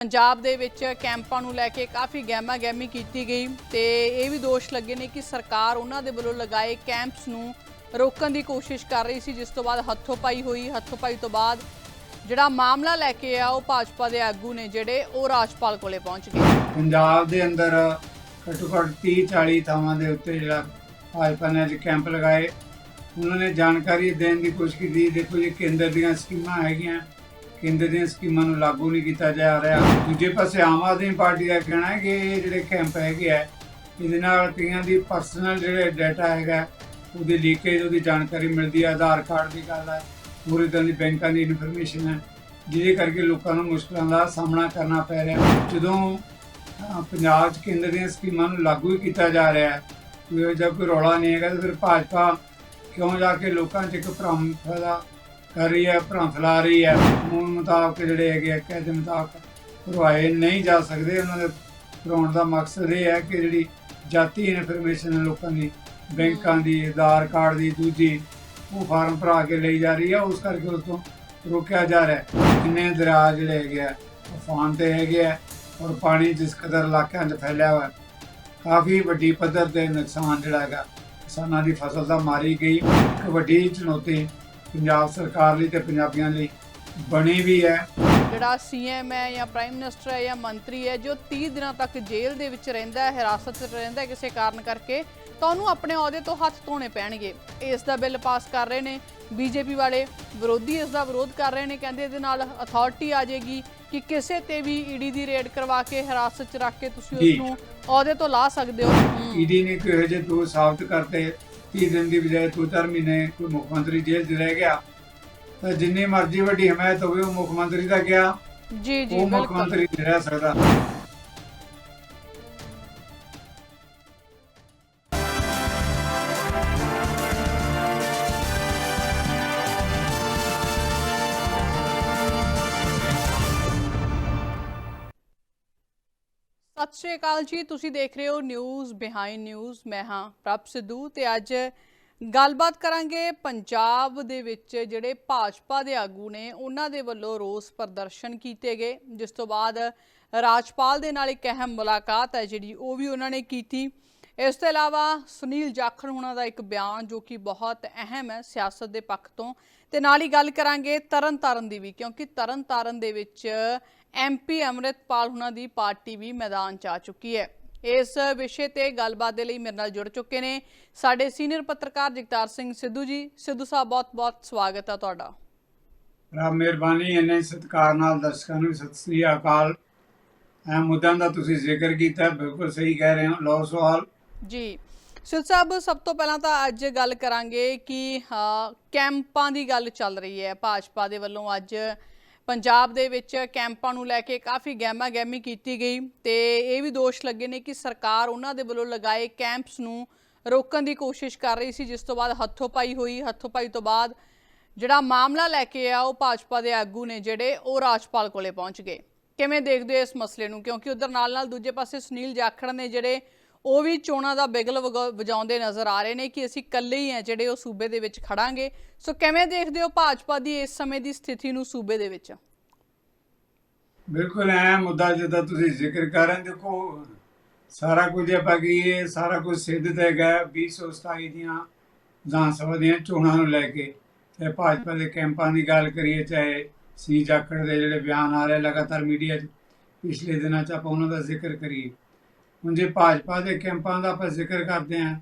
ਪੰਜਾਬ ਦੇ ਵਿੱਚ ਕੈਂਪਾਂ ਨੂੰ ਲੈ ਕੇ ਕਾਫੀ ਗਹਿਮਾ ਗਹਿਮੀ ਕੀਤੀ ਗਈ ਤੇ ਇਹ ਵੀ ਦੋਸ਼ ਲੱਗੇ ਨੇ ਕਿ ਸਰਕਾਰ ਉਹਨਾਂ ਦੇ ਵੱਲੋਂ ਲਗਾਏ ਕੈਂਪਸ ਨੂੰ ਰੋਕਣ ਦੀ ਕੋਸ਼ਿਸ਼ ਕਰ ਰਹੀ ਸੀ, ਜਿਸ ਤੋਂ ਬਾਅਦ ਹੱਥੋਂ-ਪਾਈ ਹੋਈ ਹੱਥੋਪਾਈ ਤੋਂ ਬਾਅਦ ਜਿਹੜਾ ਮਾਮਲਾ ਲੈ ਕੇ ਆ, ਉਹ ਭਾਜਪਾ ਦੇ ਆਗੂ ਨੇ ਜਿਹੜੇ ਉਹ ਰਾਜਪਾਲ ਕੋਲੇ ਪਹੁੰਚ ਗਏ। ਪੰਜਾਬ ਦੇ ਅੰਦਰ ਘੱਟੋ ਘੱਟ 30 40 ਥਾਵਾਂ ਦੇ ਉੱਤੇ ਜਿਹੜਾ ਭਾਜਪਾ ਨੇ ਅੱਜ ਕੈਂਪ ਲਗਾਏ। ਉਹਨਾਂ ਨੇ ਜਾਣਕਾਰੀ ਦੇਣ ਦੀ ਕੋਸ਼ਿਸ਼ ਕੀਤੀ। ਦੇਖੋ ਜੀ, ਕੇਂਦਰ ਦੀਆਂ ਸਕੀਮਾਂ ਹੈਗੀਆਂ। ਕੇਂਦਰ ਦੀਆਂ ਸਕੀਮਾਂ ਨੂੰ ਲਾਗੂ ਨਹੀਂ ਕੀਤਾ ਜਾ ਰਿਹਾ। ਦੂਜੇ ਪਾਸੇ ਆਮ ਆਦਮੀ ਪਾਰਟੀ ਦਾ ਕਹਿਣਾ ਹੈ ਕਿ ਇਹ ਜਿਹੜੇ ਕੈਂਪ ਹੈਗੇ ਆ, ਇਹਦੇ ਨਾਲ ਕਈਆਂ ਦੀ ਪਰਸਨਲ ਜਿਹੜੇ ਡਾਟਾ ਹੈਗਾ, ਉਹਦੀ ਲੀਕੇਜ ਉਹਦੀ ਜਾਣਕਾਰੀ ਮਿਲਦੀ ਹੈ ਆਧਾਰ ਕਾਰਡ ਦੀ ਗੱਲ ਹੈ ਪੂਰੀ ਤਰ੍ਹਾਂ ਦੀ ਬੈਂਕਾਂ ਦੀ ਇਨਫੋਰਮੇਸ਼ਨ ਹੈ ਜਿਹਦੇ ਕਰਕੇ ਲੋਕਾਂ ਨੂੰ ਮੁਸ਼ਕਲਾਂ ਦਾ ਸਾਹਮਣਾ ਕਰਨਾ ਪੈ ਰਿਹਾ। ਜਦੋਂ ਪੰਜਾਬ 'ਚ ਕੇਂਦਰ ਦੀਆਂ ਸਕੀਮਾਂ ਨੂੰ ਲਾਗੂ ਹੀ ਕੀਤਾ ਜਾ ਰਿਹਾ ਹੈ ਕੋਈ ਇਹੋ ਕੋਈ ਰੌਲਾ ਨਹੀਂ ਹੈਗਾ ਤਾਂ ਫਿਰ ਭਾਜਪਾ ਕਿਉਂ ਜਾ ਕੇ ਲੋਕਾਂ 'ਚ ਇੱਕ ਭ੍ਰਮ ਫੈਲਾ ਕਰ ਰਹੀ ਹੈ, ਭ੍ਰਮ ਫੈਲਾ ਰਹੀ ਹੈ। ਕਾਨੂੰਨ ਮੁਤਾਬਕ ਜਿਹੜੇ ਹੈਗੇ ਆ ਕਾਇਦੇ ਮੁਤਾਬਕ ਭਰਵਾਏ ਨਹੀਂ ਜਾ ਸਕਦੇ। ਉਹਨਾਂ ਦੇ ਭਰਾਉਣ ਦਾ ਮਕਸਦ ਇਹ ਹੈ ਕਿ ਜਿਹੜੀ ਜਾਤੀ ਇਨਫੋਰਮੇਸ਼ਨ ਲੋਕਾਂ ਦੀ, ਬੈਂਕਾਂ ਦੀ, ਆਧਾਰ ਕਾਰਡ ਦੀ, ਦੂਜੀ ਉਹ ਫਾਰਮ ਭਰਾ ਕੇ ਲਈ ਜਾ ਰਹੀ ਹੈ। ਉਸ ਕਰਕੇ ਉਸ ਤੋਂ ਰੋਕਿਆ ਜਾ ਰਿਹਾ ਹੈ। ਕਿੰਨੇ ਦਰਿਆ ਜਿਹੜੇ ਹੈਗੇ ਆ, ਤੂਫਾਨ ਤੇ ਹੈਗੇ ਆ ਔਰ ਪਾਣੀ ਜਿਸ ਕਦਰ ਇਲਾਕਿਆਂ 'ਚ ਫੈਲਿਆ ਹੋਇਆ, ਕਾਫੀ ਵੱਡੀ ਪੱਧਰ ਤੇ ਨੁਕਸਾਨ ਜਿਹੜਾ ਹੈਗਾ, ਕਿਸਾਨਾਂ ਦੀ ਫਸਲ ਦਾ ਮਾਰੀ ਗਈ। ਇੱਕ ਵੱਡੀ ਚੁਣੌਤੀ ਪੰਜਾਬ ਸਰਕਾਰ ਲਈ ਤੇ ਪੰਜਾਬੀਆਂ ਲਈ ਬਣੀ ਵੀ ਹੈ ਜਿਹੜਾ ਸੀਐਮ ਹੈ ਜਾਂ ਪ੍ਰਾਈਮ ਮਿਨਿਸਟਰ ਹੈ ਜਾਂ ਮੰਤਰੀ ਹੈ ਜੋ 30 ਦਿਨਾਂ ਤੱਕ ਜੇਲ੍ਹ ਦੇ ਵਿੱਚ ਰਹਿੰਦਾ ਹੈ ਹਿਰਾਸਤ 'ਚ ਰਹਿੰਦਾ ਹੈ ਕਿਸੇ ਕਾਰਨ ਕਰਕੇ ਤਾਂ ਉਹਨੂੰ ਆਪਣੇ ਅਹੁਦੇ ਤੋਂ ਹੱਥ ਧੋਣੇ ਪੈਣਗੇ ਇਸ ਦਾ ਬਿੱਲ ਪਾਸ ਕਰ ਰਹੇ ਨੇ ਬੀਜੇਪੀ ਵਾਲੇ ਵਿਰੋਧੀ ਇਸ ਦਾ ਵਿਰੋਧ ਕਰ ਰਹੇ ਨੇ ਕਹਿੰਦੇ ਇਹਦੇ ਨਾਲ ਅਥਾਰਟੀ ਆ ਜਾਏਗੀ ਕਿ ਕਿਸੇ ਤੇ ਵੀ ਈਡੀ ਦੀ ਰੇਡ ਕਰਵਾ ਕੇ ਹਿਰਾਸਤ 'ਚ ਰੱਖ ਕੇ ਤੁਸੀਂ। ਉਸ ਨੂੰ ਅਹੁਦੇ ਤੋਂ ਲਾ ਸਕਦੇ ਹੋ। ਈਡੀ ਨੇ ਕੋਈ ਜਿਹੇ ਦੋ ਸਾਬਤ ਕਰਤੇ 30 ਦਿਨ ਦੀ ਬਜਾਏ ਦੋ ਚਾਰ ਮਹੀਨੇ ਕੋਈ ਮੁੱਖ ਮੰਤਰੀ ਜੇਲ੍ਹ 'ਚ ਰਹਿ ਗਿਆ। ਤਾਂ ਜਿੰਨੀ ਮਰਜ਼ੀ ਵੱਡੀ ਹਮਾਇਤ ਹੋਵੇ ਉਹ ਮੁੱਖ ਮੰਤਰੀ ਦਾ ਗਿਆ। ਜੀ ਜੀ ਉਹ ਮੁੱਖ ਬਿਲਕੁਲ। ਮੰਤਰੀ ਨਹੀਂ ਰਹਿ ਸਕਦਾ। ਸਤਿ ਸ਼੍ਰੀ ਅਕਾਲ ਜੀ। ਤੁਸੀਂ ਦੇਖ ਰਹੇ ਹੋ ਨਿਊਜ਼ ਬਿਹਾਈਂਡ ਨਿਊਜ਼। ਮੈਂ ਹਾਂ ਪ੍ਰਭ ਸਿੱਧੂ ਤੇ ਅੱਜ ਗੱਲਬਾਤ ਕਰਾਂਗੇ ਪੰਜਾਬ ਦੇ ਵਿੱਚ ਜਿਹੜੇ ਭਾਜਪਾ ਦੇ ਆਗੂ ਨੇ, ਉਹਨਾਂ ਦੇ ਵੱਲੋਂ ਰੋਸ ਪ੍ਰਦਰਸ਼ਨ ਕੀਤੇ ਗਏ। ਜਿਸ ਤੋਂ ਬਾਅਦ ਰਾਜਪਾਲ ਦੇ ਨਾਲ ਇੱਕ ਅਹਿਮ ਮੁਲਾਕਾਤ ਹੈ ਜਿਹੜੀ ਉਹ ਵੀ ਉਹਨਾਂ ਨੇ ਕੀਤੀ। ਇਸ ਤੋਂ ਇਲਾਵਾ ਸੁਨੀਲ ਜਾਖੜ ਉਹਨਾਂ ਦਾ ਇੱਕ ਬਿਆਨ ਜੋ ਕਿ ਬਹੁਤ ਅਹਿਮ ਹੈ ਸਿਆਸਤ ਦੇ ਪੱਖ ਤੋਂ। ਤੇ ਨਾਲ ਹੀ ਗੱਲ ਕਰਾਂਗੇ ਤਰਨ ਤਾਰਨ ਦੀ ਵੀ, ਕਿਉਂਕਿ ਤਰਨ ਤਾਰਨ ਦੇ ਵਿੱਚ ਐਮਪੀ ਅੰਮ੍ਰਿਤਪਾਲ ਹੁਣਾਂ ਦੀ ਪਾਰਟੀ ਵੀ ਮੈਦਾਨ 'ਚ ਆ ਚੁੱਕੀ ਹੈ। ਇਸ ਵਿਸ਼ੇ ਤੇ ਗੱਲਬਾਤ ਦੇ ਲਈ ਮੇਰੇ ਨਾਲ ਜੁੜ ਚੁੱਕੇ ਨੇ ਸਾਡੇ ਸੀਨੀਅਰ ਪੱਤਰਕਾਰ ਜਗਤਾਰ ਸਿੰਘ ਸਿੱਧੂ ਜੀ। ਸਿੱਧੂ ਸਾਹਿਬ ਬਹੁਤ-ਬਹੁਤ ਸਵਾਗਤ ਹੈ ਤੁਹਾਡਾ। ਰੱਬ ਮਿਹਰਬਾਨੀ ਇਹਨੇ ਸਤਿਕਾਰ ਨਾਲ ਦਰਸ਼ਕਾਂ ਨੂੰ ਸਤਿ ਸ੍ਰੀ ਅਕਾਲ। ਇਹ ਮੁੱਦਿਆਂ ਦਾ ਤੁਸੀਂ ਜ਼ਿਕਰ ਕੀਤਾ ਬਿਲਕੁਲ ਸਹੀ ਕਹਿ ਰਹੇ ਹੋ ਲਓ ਸਵਾਲ। ਜੀ। ਸਿੱਧ ਸਾਹਿਬ ਸਭ ਤੋਂ ਪਹਿਲਾਂ ਤਾਂ ਅੱਜ ਗੱਲ ਕਰਾਂਗੇ ਕਿ ਕੈਂਪਾਂ ਦੀ ਗੱਲ ਚੱਲ ਰਹੀ ਹੈ। ਭਾਜਪਾ ਦੇ ਵੱਲੋਂ ਅੱਜ ਪੰਜਾਬ ਦੇ ਵਿੱਚ ਕੈਂਪਾਂ ਨੂੰ ਲੈ ਕੇ ਕਾਫੀ ਗਹਿਮਾ ਗਹਿਮੀ ਕੀਤੀ ਗਈ ਤੇ ਇਹ ਵੀ ਦੋਸ਼ ਲੱਗੇ ਨੇ ਕਿ ਸਰਕਾਰ ਉਹਨਾਂ ਦੇ ਵੱਲੋਂ ਲਗਾਏ ਕੈਂਪਸ ਨੂੰ ਰੋਕਣ ਦੀ ਕੋਸ਼ਿਸ਼ ਕਰ ਰਹੀ ਸੀ, ਜਿਸ ਤੋਂ ਬਾਅਦ ਹੱਥੋਂ-ਪਾਈ ਹੋਈ ਹੱਥੋਂ-ਪਾਈ ਤੋਂ ਬਾਅਦ ਜਿਹੜਾ ਮਾਮਲਾ ਲੈ ਕੇ ਆ, ਉਹ ਭਾਜਪਾ ਦੇ ਆਗੂ ਨੇ ਜਿਹੜੇ ਉਹ ਰਾਜਪਾਲ ਕੋਲੇ ਪਹੁੰਚ ਗਏ। ਕਿਵੇਂ ਦੇਖਦੇ ਹੋ ਇਸ ਮਸਲੇ ਨੂੰ? ਕਿਉਂਕਿ ਉਧਰ ਨਾਲ-ਨਾਲ ਦੂਜੇ ਪਾਸੇ ਸੁਨੀਲ ਜਾਖੜ ਨੇ ਜਿਹੜੇ ਉਹ ਵੀ ਚੋਣਾਂ ਦਾ ਬਿਗਲ ਵਜਾਉਂਦੇ ਨਜ਼ਰ ਆ ਰਹੇ ਨੇ ਕਿ ਅਸੀਂ ਇਕੱਲੇ ਹੀ ਆ ਜਿਹੜੇ ਉਹ ਸੂਬੇ ਦੇ ਵਿੱਚ ਖੜਾਂਗੇ। ਸੋ ਕਿਵੇਂ ਦੇਖਦੇ ਹੋ ਭਾਜਪਾ ਦੀ ਇਸ ਸਮੇਂ ਦੀ ਸਥਿਤੀ ਨੂੰ ਸੂਬੇ ਦੇ ਵਿੱਚ? ਬਿਲਕੁਲ ਐ ਮੁੱਦਾ ਜਿੱਦਾਂ ਤੁਸੀਂ ਜ਼ਿਕਰ ਕਰ ਰਹੇ ਦੇਖੋ, ਸਾਰਾ ਕੁਝ ਆਪਾਂ ਕੀ ਇਹ ਸਾਰਾ ਕੁਝ ਸਿੱਧ ਹੈਗਾ 2027 ਦੀਆਂ ਵਿਧਾਨ ਸਭਾ ਦੀਆਂ ਚੋਣਾਂ ਨੂੰ ਲੈ ਕੇ। ਤੇ ਭਾਜਪਾ ਦੇ ਕੈਂਪਾਂ ਦੀ ਗੱਲ ਕਰੀਏ, ਚਾਹੇ ਸੀ ਜਾਖੜ ਦੇ ਜਿਹੜੇ ਬਿਆਨ ਆ ਰਹੇ ਲਗਾਤਾਰ ਮੀਡੀਆ 'ਚ, ਪਿਛਲੇ ਦਿਨਾਂ 'ਚ ਆਪਾਂ ਉਹਨਾਂ ਦਾ ਜ਼ਿਕਰ ਕਰੀਏ। ਹੁਣ ਜੇ ਭਾਜਪਾ ਦੇ ਕੈਂਪਾਂ ਦਾ ਆਪਾਂ ਜ਼ਿਕਰ ਕਰਦੇ ਹਾਂ,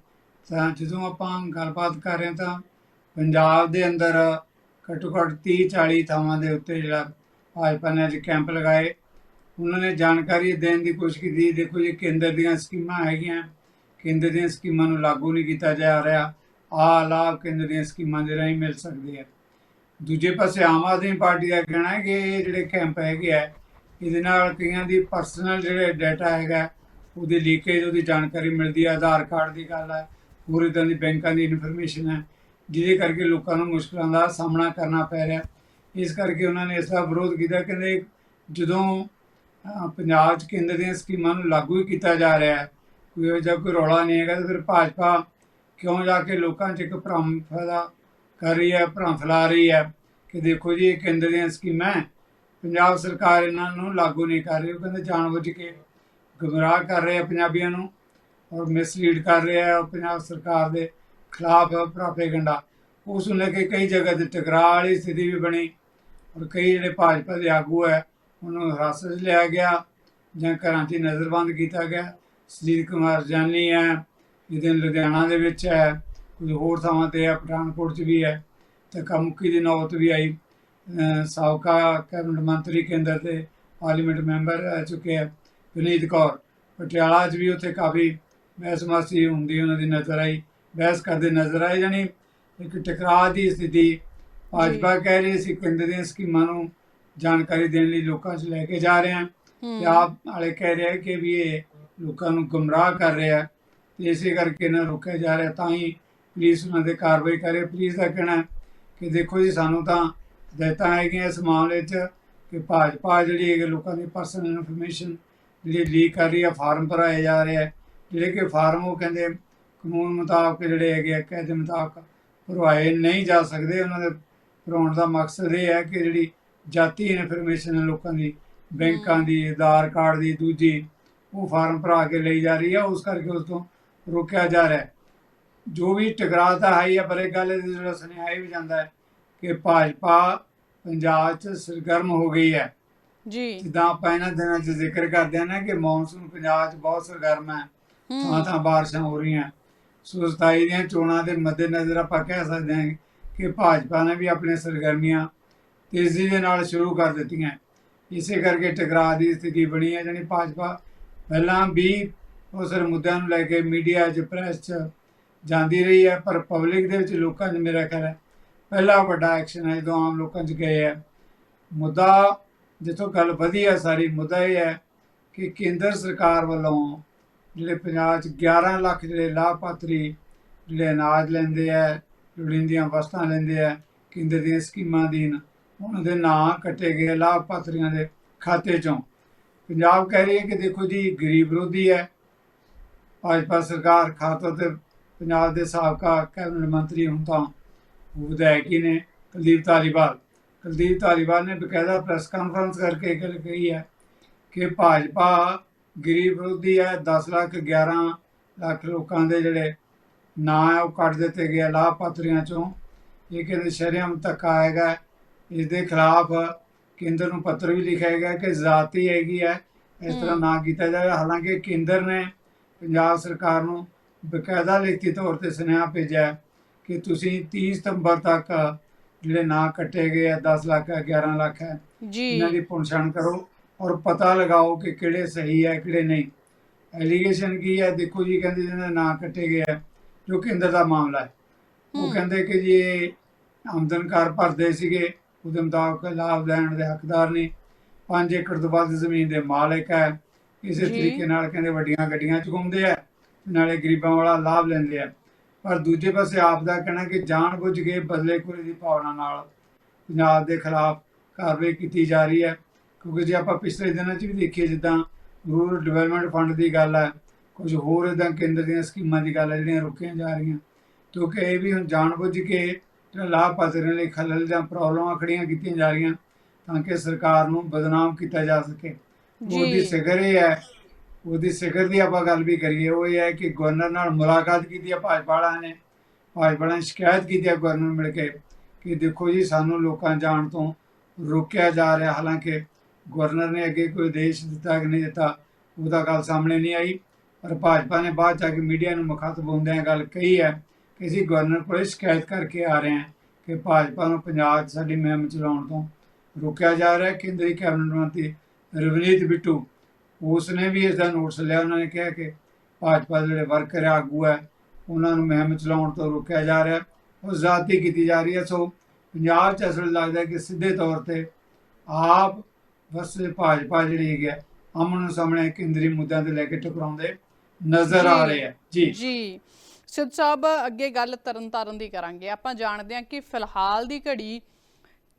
ਤਾਂ ਜਦੋਂ ਆਪਾਂ ਗੱਲਬਾਤ ਕਰ ਰਹੇ ਹਾਂ ਤਾਂ ਪੰਜਾਬ ਦੇ ਅੰਦਰ ਘੱਟੋ ਘੱਟ 30 40 ਥਾਵਾਂ ਦੇ ਉੱਤੇ ਜਿਹੜਾ ਭਾਜਪਾ ਨੇ ਅੱਜ ਕੈਂਪ ਲਗਾਏ। ਉਹਨਾਂ ਨੇ ਜਾਣਕਾਰੀ ਦੇਣ ਦੀ ਕੋਸ਼ਿਸ਼ ਕੀਤੀ, ਦੇਖੋ ਜੀ ਕੇਂਦਰ ਦੀਆਂ ਸਕੀਮਾਂ ਹੈਗੀਆਂ, ਕੇਂਦਰ ਦੀਆਂ ਸਕੀਮਾਂ ਨੂੰ ਲਾਗੂ ਨਹੀਂ ਕੀਤਾ ਜਾ ਰਿਹਾ। ਆ ਲਾਭ ਕੇਂਦਰ ਦੀਆਂ ਸਕੀਮਾਂ ਦੇ ਰਾਹੀਂ ਮਿਲ ਸਕਦੇ ਆ। ਦੂਜੇ ਪਾਸੇ ਆਮ ਆਦਮੀ ਪਾਰਟੀ ਦਾ ਕਹਿਣਾ ਹੈ ਕਿ ਇਹ ਜਿਹੜੇ ਕੈਂਪ ਹੈਗੇ ਆ, ਇਹਦੇ ਨਾਲ ਕਈਆਂ ਦੀ ਪਰਸਨਲ ਜਿਹੜੇ ਡਾਟਾ ਹੈਗਾ ਉਹਦੀ ਲੀਕੇਜ ਉਹਦੀ ਜਾਣਕਾਰੀ ਮਿਲਦੀ ਹੈ ਆਧਾਰ ਕਾਰਡ ਦੀ ਗੱਲ ਹੈ ਪੂਰੀ ਤਰ੍ਹਾਂ ਦੀ ਬੈਂਕਾਂ ਦੀ ਇਨਫੋਰਮੇਸ਼ਨ ਹੈ ਜਿਹਦੇ ਕਰਕੇ ਲੋਕਾਂ ਨੂੰ ਮੁਸ਼ਕਲਾਂ ਦਾ ਸਾਹਮਣਾ ਕਰਨਾ ਪੈ ਰਿਹਾ। ਇਸ ਕਰਕੇ ਉਹਨਾਂ ਨੇ ਇਸ ਦਾ ਵਿਰੋਧ ਕੀਤਾ, ਕਹਿੰਦੇ ਜਦੋਂ ਪੰਜਾਬ 'ਚ ਕੇਂਦਰ ਦੀਆਂ ਸਕੀਮਾਂ ਨੂੰ ਲਾਗੂ ਹੀ ਕੀਤਾ ਜਾ ਰਿਹਾ ਹੈ ਕੋਈ ਇਹੋ ਜਿਹਾ ਕੋਈ ਰੌਲਾ ਨਹੀਂ ਹੈਗਾ, ਤਾਂ ਫਿਰ ਭਾਜਪਾ ਕਿਉਂ ਜਾ ਕੇ ਲੋਕਾਂ 'ਚ ਇੱਕ ਭ੍ਰਮ ਫੈਲਾ ਕਰ ਰਹੀ ਹੈ, ਭ੍ਰਮ ਫੈਲਾ ਰਹੀ ਹੈ, ਕਿ ਦੇਖੋ ਜੀ ਇਹ ਕੇਂਦਰ ਦੀਆਂ ਸਕੀਮਾਂ ਹੈ, ਪੰਜਾਬ ਸਰਕਾਰ ਇਹਨਾਂ ਨੂੰ ਲਾਗੂ ਨਹੀਂ ਕਰ ਰਹੀ, ਉਹ ਕਹਿੰਦੇ ਜਾਣਬੁੱਝ ਕੇ ਗਮਰਾਹ ਕਰ ਰਿਹਾ ਪੰਜਾਬੀਆਂ ਨੂੰ ਔਰ ਮਿਸਲੀਡ ਕਰ ਰਿਹਾ ਆ ਪੰਜਾਬ ਸਰਕਾਰ ਦੇ ਖਿਲਾਫ ਪ੍ਰੋਪੇਗੈਂਡਾ ਉਸ ਨੂੰ ਲੈ ਕੇ ਕਈ ਜਗ੍ਹਾ ਤੇ ਟਕਰਾਅ ਵਾਲੀ ਸਥਿਤੀ ਵੀ ਬਣੀ ਔਰ ਕਈ ਜਿਹੜੇ ਭਾਜਪਾ ਦੇ ਆਗੂ ਹੈ, ਉਹਨੂੰ ਹਿਰਾਸਤ 'ਚ ਲਿਆ ਗਿਆ ਜਾਂ ਘਰਾਂ 'ਚ ਨਜ਼ਰਬੰਦ ਕੀਤਾ ਗਿਆ। ਸੁਜੀਤ ਕੁਮਾਰ ਜਾਨੀ ਹੈ ਜਿਹਦੇ ਲੁਧਿਆਣਾ ਦੇ ਵਿੱਚ ਹੈ, ਕੁਝ ਹੋਰ ਥਾਵਾਂ ਤੇ ਹੈ, ਪਠਾਨਕੋਟ 'ਚ ਵੀ ਹੈ। ਧੱਕਾ ਮੁੱਕੀ ਦੀ ਨੌਬਤ ਵੀ ਆਈ। ਸਾਬਕਾ ਕੈਬਨਿਟ ਮੰਤਰੀ ਕੇਂਦਰ ਦੇ ਪਾਰਲੀਮੈਂਟ ਮੈਂਬਰ ਰਹਿ ਚੁੱਕੇ ਹੈ। ਵਿਨੀਤ ਕੌਰ। ਪਟਿਆਲਾ 'ਚ ਵੀ ਉੱਥੇ ਕਾਫੀ ਬਹਿਸਮਾਸੀ ਹੁੰਦੀ ਉਹਨਾਂ ਦੀ ਨਜ਼ਰ ਆਈ। ਬਹਿਸ ਕਰਦੇ ਨਜ਼ਰ ਆਏ ਜਾਣੀ ਇੱਕ ਟਕਰਾਅ ਦੀ ਸਥਿਤੀ। ਭਾਜਪਾ ਕਹਿ ਰਹੀ ਸੀ ਕੇਂਦਰ ਦੀਆਂ ਸਕੀਮਾਂ ਨੂੰ ਜਾਣਕਾਰੀ ਦੇਣ ਲਈ ਲੋਕਾਂ 'ਚ ਲੈ ਕੇ ਜਾ ਰਹੇ ਹਾਂ। ਤੇ ਆਪ ਵਾਲੇ ਕਹਿ ਰਹੇ ਕਿ ਵੀ ਇਹ ਲੋਕਾਂ ਨੂੰ ਗੁੰਮਰਾਹ ਕਰ ਰਿਹਾ ਤੇ ਇਸੇ ਕਰਕੇ ਇਹਨਾਂ ਨੂੰ ਰੋਕਿਆ ਜਾ ਰਿਹਾ ਤਾਂ ਹੀ ਪੁਲਿਸ ਉਹਨਾਂ ਤੇ ਕਾਰਵਾਈ ਕਰੇ ਪੁਲਿਸ ਦਾ ਕਹਿਣਾ ਕਿ ਦੇਖੋ ਜੀ ਸਾਨੂੰ ਤਾਂ ਹਦਾਇਤਾਂ ਹੈਗੀਆਂ ਇਸ ਮਾਮਲੇ 'ਚ ਕਿ ਭਾਜਪਾ ਜਿਹੜੀ ਹੈ ਲੋਕਾਂ ਦੀ ਪਰਸਨਲ ਇਨਫੋਰਮੇਸ਼ਨ ਜਿਹੜੀ ਲੀਕ ਕਰ ਰਹੀ ਹੈ ਫਾਰਮ ਭਰਾਏ ਜਾ ਰਹੇ ਆ। ਜਿਹੜੇ ਕਿ ਫਾਰਮ ਉਹ ਕਹਿੰਦੇ ਕਾਨੂੰਨ ਮੁਤਾਬਕ ਜਿਹੜੇ ਹੈਗੇ ਆ ਕਾਇਦੇ ਮੁਤਾਬਕ ਭਰਵਾਏ ਨਹੀਂ ਜਾ ਸਕਦੇ। ਉਹਨਾਂ ਦੇ ਭਰਾਉਣ ਦਾ ਮਕਸਦ ਇਹ ਹੈ ਕਿ ਜਿਹੜੀ ਜਾਤੀ ਇਨਫੋਰਮੇਸ਼ਨ ਹੈ ਲੋਕਾਂ ਦੀ ਬੈਂਕਾਂ ਦੀ ਆਧਾਰ ਕਾਰਡ ਦੀ ਦੂਜੀ ਉਹ ਫਾਰਮ ਭਰਾ ਕੇ ਲਈ ਜਾ ਰਹੀ ਹੈ ਉਸ ਕਰਕੇ ਉਸ ਤੋਂ ਰੋਕਿਆ ਜਾ ਰਿਹਾ ਹੈ। ਜੋ ਵੀ ਟਕਰਾਅ ਤਾਂ ਹੈ ਹੀ ਪਰ ਇਹ ਗੱਲ ਜਿਹੜਾ ਸੁਨੇਹਾ ਇਹ ਵੀ ਜਾਂਦਾ ਹੈ ਕਿ ਭਾਜਪਾ ਪੰਜਾਬ 'ਚ ਸਰਗਰਮ ਹੋ ਗਈ ਹੈ। ਜੀ। ਜਿੱਦਾਂ ਆਪਾਂ ਇਹਨਾਂ ਦਿਨਾਂ 'ਚ ਜ਼ਿਕਰ ਕਰਦੇ ਹਾਂ ਨਾ ਕਿ ਮੌਨਸੂਨ ਪੰਜਾਬ 'ਚ ਬਹੁਤ ਸਰਗਰਮ ਹੈ। ਥਾਂ ਥਾਂ ਬਾਰਿਸ਼ਾਂ ਹੋ ਰਹੀਆਂ। ਸੋ 27 ਦੀਆਂ ਚੋਣਾਂ ਦੇ ਮੱਦੇਨਜ਼ਰ ਆਪਾਂ ਕਹਿ ਸਕਦੇ ਹਾਂ ਕਿ ਭਾਜਪਾ ਨੇ ਵੀ ਆਪਣੀਆਂ ਸਰਗਰਮੀਆਂ ਤੇਜ਼ੀ ਦੇ ਨਾਲ ਸ਼ੁਰੂ ਕਰ ਦਿੱਤੀਆਂ। ਇਸੇ ਕਰਕੇ ਟਕਰਾਅ ਦੀ ਸਥਿਤੀ ਬਣੀ ਹੈ ਜਾਣੀ ਭਾਜਪਾ ਪਹਿਲਾਂ ਵੀ ਉਸ ਮੁੱਦਿਆਂ ਨੂੰ ਲੈ ਕੇ ਮੀਡੀਆ 'ਚ ਪ੍ਰੈਸ 'ਚ ਜਾਂਦੀ ਰਹੀ ਹੈ ਪਰ ਪਬਲਿਕ ਦੇ ਵਿੱਚ ਲੋਕਾਂ 'ਚ ਮੇਰਾ ਖਿਆਲ ਹੈ ਪਹਿਲਾ ਵੱਡਾ ਐਕਸ਼ਨ ਹੈ ਜਦੋਂ ਆਮ ਲੋਕਾਂ 'ਚ ਗਏ ਹੈ। ਮੁੱਦਾ ਜਿੱਥੋਂ ਗੱਲ ਵਧੀ ਹੈ ਸਾਰੀ ਮੁੱਦਾ ਇਹ ਹੈ ਕਿ ਕੇਂਦਰ ਸਰਕਾਰ ਵੱਲੋਂ ਜਿਹੜੇ ਪੰਜਾਬ 'ਚ 11 ਲੱਖ ਜਿਹੜੇ ਲਾਭਪਾਤਰੀ ਜਿਹੜੇ ਅਨਾਜ ਲੈਂਦੇ ਆ, ਲੋੜੀਂਦੀਆਂ ਵਸਤਾਂ ਲੈਂਦੇ ਆ, ਕੇਂਦਰ ਦੀਆਂ ਸਕੀਮਾਂ ਅਧੀਨ ਉਹਨਾਂ ਦੇ ਨਾਂ ਕੱਟੇ ਗਏ ਲਾਭਪਾਤਰੀਆਂ ਦੇ ਖਾਤੇ 'ਚੋਂ। ਪੰਜਾਬ ਕਹਿ ਰਹੀ ਹੈ ਕਿ ਦੇਖੋ ਜੀ, ਗਰੀਬ ਵਿਰੋਧੀ ਹੈ। ਭਾਜਪਾ ਸਰਕਾਰ ਖਾਤਰ ਤੇ ਪੰਜਾਬ ਦੇ ਸਾਬਕਾ ਕੈਬਨਿਟ ਮੰਤਰੀ ਹੁਣ ਤਾਂ ਵਿਧਾਇਕ ਹੀ ਨੇ, ਕੁਲਦੀਪ ਧਾਲੀਵਾਲ। ਕੁਲਦੀਪ ਧਾਲੀਵਾਲ ਨੇ ਬਕਾਇਦਾ ਪ੍ਰੈਸ ਕਾਨਫਰੰਸ ਕਰਕੇ ਇਹ ਗੱਲ ਕਹੀ ਹੈ ਕਿ ਭਾਜਪਾ ਗਰੀਬ ਵਿਰੋਧੀ ਹੈ 10 ਲੱਖ 11 ਲੱਖ ਲੋਕਾਂ ਦੇ ਜਿਹੜੇ ਨਾਂ ਹੈ ਉਹ ਕੱਟ ਦਿੱਤੇ ਗਏ ਲਾਭਪਾਤਰੀਆਂ ਚੋਂ। ਇਹ ਕਹਿੰਦੇ ਸ਼ਰੇਆਮ ਧੱਕਾ ਹੈਗਾ। ਇਸ ਦੇ ਖਿਲਾਫ ਕੇਂਦਰ ਨੂੰ ਪੱਤਰ ਵੀ ਲਿਖਿਆ ਗਿਆ ਕਿ ਜ਼ਾਤੀ ਹੈਗੀ ਹੈ। ਇਸ ਤਰ੍ਹਾਂ। ਨਾ ਕੀਤਾ ਜਾਵੇ। ਹਾਲਾਂਕਿ ਕੇਂਦਰ ਨੇ ਪੰਜਾਬ ਸਰਕਾਰ ਨੂੰ ਬਕਾਇਦਾ ਲਿਖਤੀ ਤੌਰ ਤੇ ਸੁਨੇਹਾ ਭੇਜਿਆ ਕਿ ਤੁਸੀਂ 30 ਸਤੰਬਰ ਤੱਕ ਜਿਹੜੇ ਨਾਂ ਕੱਟੇ ਗਏ ਆ 10 ਲੱਖ ਹੈ 11 ਲੱਖ ਹੈ ਜੀ। ਇਹਨਾਂ ਦੀ ਪਛਾਣ ਕਰੋ ਔਰ ਪਤਾ ਲਗਾਓ ਕਿ ਕਿਹੜੇ ਸਹੀ ਹੈ ਕਿਹੜੇ ਨਹੀਂ। ਐਲੀਗੇਸ਼ਨ ਕੀ ਹੈ? ਦੇਖੋ ਜੀ ਕਹਿੰਦੇ ਜਿਹਨਾਂ ਨਾਂ ਕੱਟੇ ਗਏ ਆ ਜੋ ਕੇਂਦਰ ਦਾ ਮਾਮਲਾ ਹੈ। ਉਹ। ਕਹਿੰਦੇ ਕਿ ਜੀ ਆਮਦਨ ਕਰ ਭਰਦੇ ਸੀਗੇ ਉਹਦੇ ਮੁਤਾਬਕ ਲਾਭ ਲੈਣ ਦੇ ਹੱਕਦਾਰ ਨਹੀਂ 5 ਏਕੜ ਤੋਂ ਵੱਧ ਜ਼ਮੀਨ ਦੇ ਮਾਲਕ ਹੈ। ਇਸੇ। ਤਰੀਕੇ ਨਾਲ ਕਹਿੰਦੇ ਵੱਡੀਆਂ ਗੱਡੀਆਂ ਚੁਕਾਉਂਦੇ ਆ ਨਾਲੇ ਗਰੀਬਾਂ ਵਾਲਾ ਲਾਭ ਲੈਂਦੇ ਆ। ਪਰ ਦੂਜੇ ਪਾਸੇ ਆਪ ਦਾ ਕਹਿਣਾ ਕਿ ਜਾਣਬੁੱਝ ਕੇ ਬਦਲੇਖੋਰੀ ਦੀ ਭਾਵਨਾ ਨਾਲ ਪੰਜਾਬ ਦੇ ਖਿਲਾਫ ਕਾਰਵਾਈ ਕੀਤੀ ਜਾ ਰਹੀ ਹੈ। ਕਿਉਂਕਿ ਜੇ ਆਪਾਂ ਪਿਛਲੇ ਦਿਨਾਂ 'ਚ ਵੀ ਦੇਖੀਏ ਜਿੱਦਾਂ ਰੂਰਲ ਡਿਵੈਲਪਮੈਂਟ ਫੰਡ ਦੀ ਗੱਲ ਹੈ ਕੁਝ ਹੋਰ ਇਦਾਂ ਕੇਂਦਰ ਦੀਆਂ ਸਕੀਮਾਂ ਦੀ ਗੱਲ ਹੈ ਜਿਹੜੀਆਂ ਰੁਕੀਆਂ ਜਾ ਰਹੀਆਂ। ਕਿਉਂਕਿ ਇਹ ਵੀ ਹੁਣ ਜਾਣਬੁੱਝ ਕੇ ਜਿਹੜਾ ਲਾਭਪਾਤਰੀਆਂ ਲਈ ਖਲਲ ਜਾਂ ਪ੍ਰੋਬਲਮਾਂ ਖੜੀਆਂ ਕੀਤੀਆਂ ਜਾ ਰਹੀਆਂ ਤਾਂ ਕਿ ਸਰਕਾਰ ਨੂੰ ਬਦਨਾਮ ਕੀਤਾ ਜਾ ਸਕੇ। ਉਹਦੀ ਜੀ ਸਿਖਰ ਇਹ ਹੈ ਉਹਦੀ ਸਿਖਰ ਦੀ ਆਪਾਂ ਗੱਲ ਵੀ ਕਰੀਏ, ਉਹ ਇਹ ਹੈ ਕਿ ਗਵਰਨਰ ਨਾਲ ਮੁਲਾਕਾਤ ਕੀਤੀ ਹੈ ਭਾਜਪਾ ਵਾਲਿਆਂ ਨੇ। ਭਾਜਪਾ ਨੇ ਸ਼ਿਕਾਇਤ ਕੀਤੀ ਹੈ ਗਵਰਨਰ ਮਿਲ ਕੇ ਕਿ ਦੇਖੋ ਜੀ, ਸਾਨੂੰ ਲੋਕਾਂ ਜਾਣ ਤੋਂ ਰੋਕਿਆ ਜਾ ਰਿਹਾ। ਹਾਲਾਂਕਿ ਗਵਰਨਰ ਨੇ ਅੱਗੇ ਕੋਈ ਆਦੇਸ਼ ਦਿੱਤਾ ਕਿ ਨਹੀਂ ਦਿੱਤਾ ਉਹਦਾ ਗੱਲ ਸਾਹਮਣੇ ਨਹੀਂ ਆਈ। ਪਰ ਭਾਜਪਾ ਨੇ ਬਾਅਦ ਜਾ ਕੇ ਮੀਡੀਆ ਨੂੰ ਮੁਖਾਤਬ ਹੁੰਦਿਆਂ ਗੱਲ ਕਹੀ ਹੈ ਕਿ ਅਸੀਂ ਗਵਰਨਰ ਕੋਲ ਸ਼ਿਕਾਇਤ ਕਰਕੇ ਆ ਰਹੇ ਹਾਂ ਕਿ ਭਾਜਪਾ ਨੂੰ ਪੰਜਾਬ 'ਚ ਸਾਡੀ ਮੁਹਿੰਮ ਚਲਾਉਣ ਤੋਂ ਰੋਕਿਆ ਜਾ ਰਿਹਾ। ਕੇਂਦਰੀ ਕੈਬਨਿਟ ਮੰਤਰੀ ਰਵਨੀਤ ਬਿੱਟੂ ਉਸ ਨੇ ਵੀ ਇਸ ਦਾ ਨੋਟਿਸ ਲਿਆ ਉਹਨਾਂ ਨੇ ਕਿਹਾ ਕਿ ਭਾਜਪਾ ਦੇ ਜਿਹੜੇ ਵਰਕਰ ਆਗੂ ਹੈ ਉਹਨਾਂ ਨੂੰ ਮੁਹਿੰਮ ਚਲਾਉਣ ਤੋਂ ਰੋਕਿਆ ਜਾ ਰਿਹਾ। ਉਹ ਜ਼ਾਤੀ ਕੀਤੀ ਜਾ ਰਹੀ ਹੈ ਸੋ ਪੰਜਾਬ 'ਚ ਅਸਲ ਲੱਗਦਾ ਕਿ ਸਿੱਧੇ ਤੌਰ ਤੇ ਆਪ ਵਸੇ ਭਾਜਪਾ ਜਿਹੜੀ ਹੈਗੀ ਹੈ ਅਮਨ ਸਾਹਮਣੇ ਕੇਂਦਰੀ ਮੁੱਦਿਆਂ ਤੇ ਲੈ ਕੇ ਟਕਰਾਉਂਦੇ ਨਜ਼ਰ ਆ। ਰਹੇ ਹੈ ਜੀ ਜੀ ਸਿੱਧ ਸਾਹਿਬ ਅੱਗੇ ਗੱਲ ਤਰਨਤਾਰਨ ਦੀ ਕਰਾਂਗੇ ਆਪਾਂ ਜਾਣਦੇ ਹਾਂ ਕਿ ਫਿਲਹਾਲ ਦੀ ਘੜੀ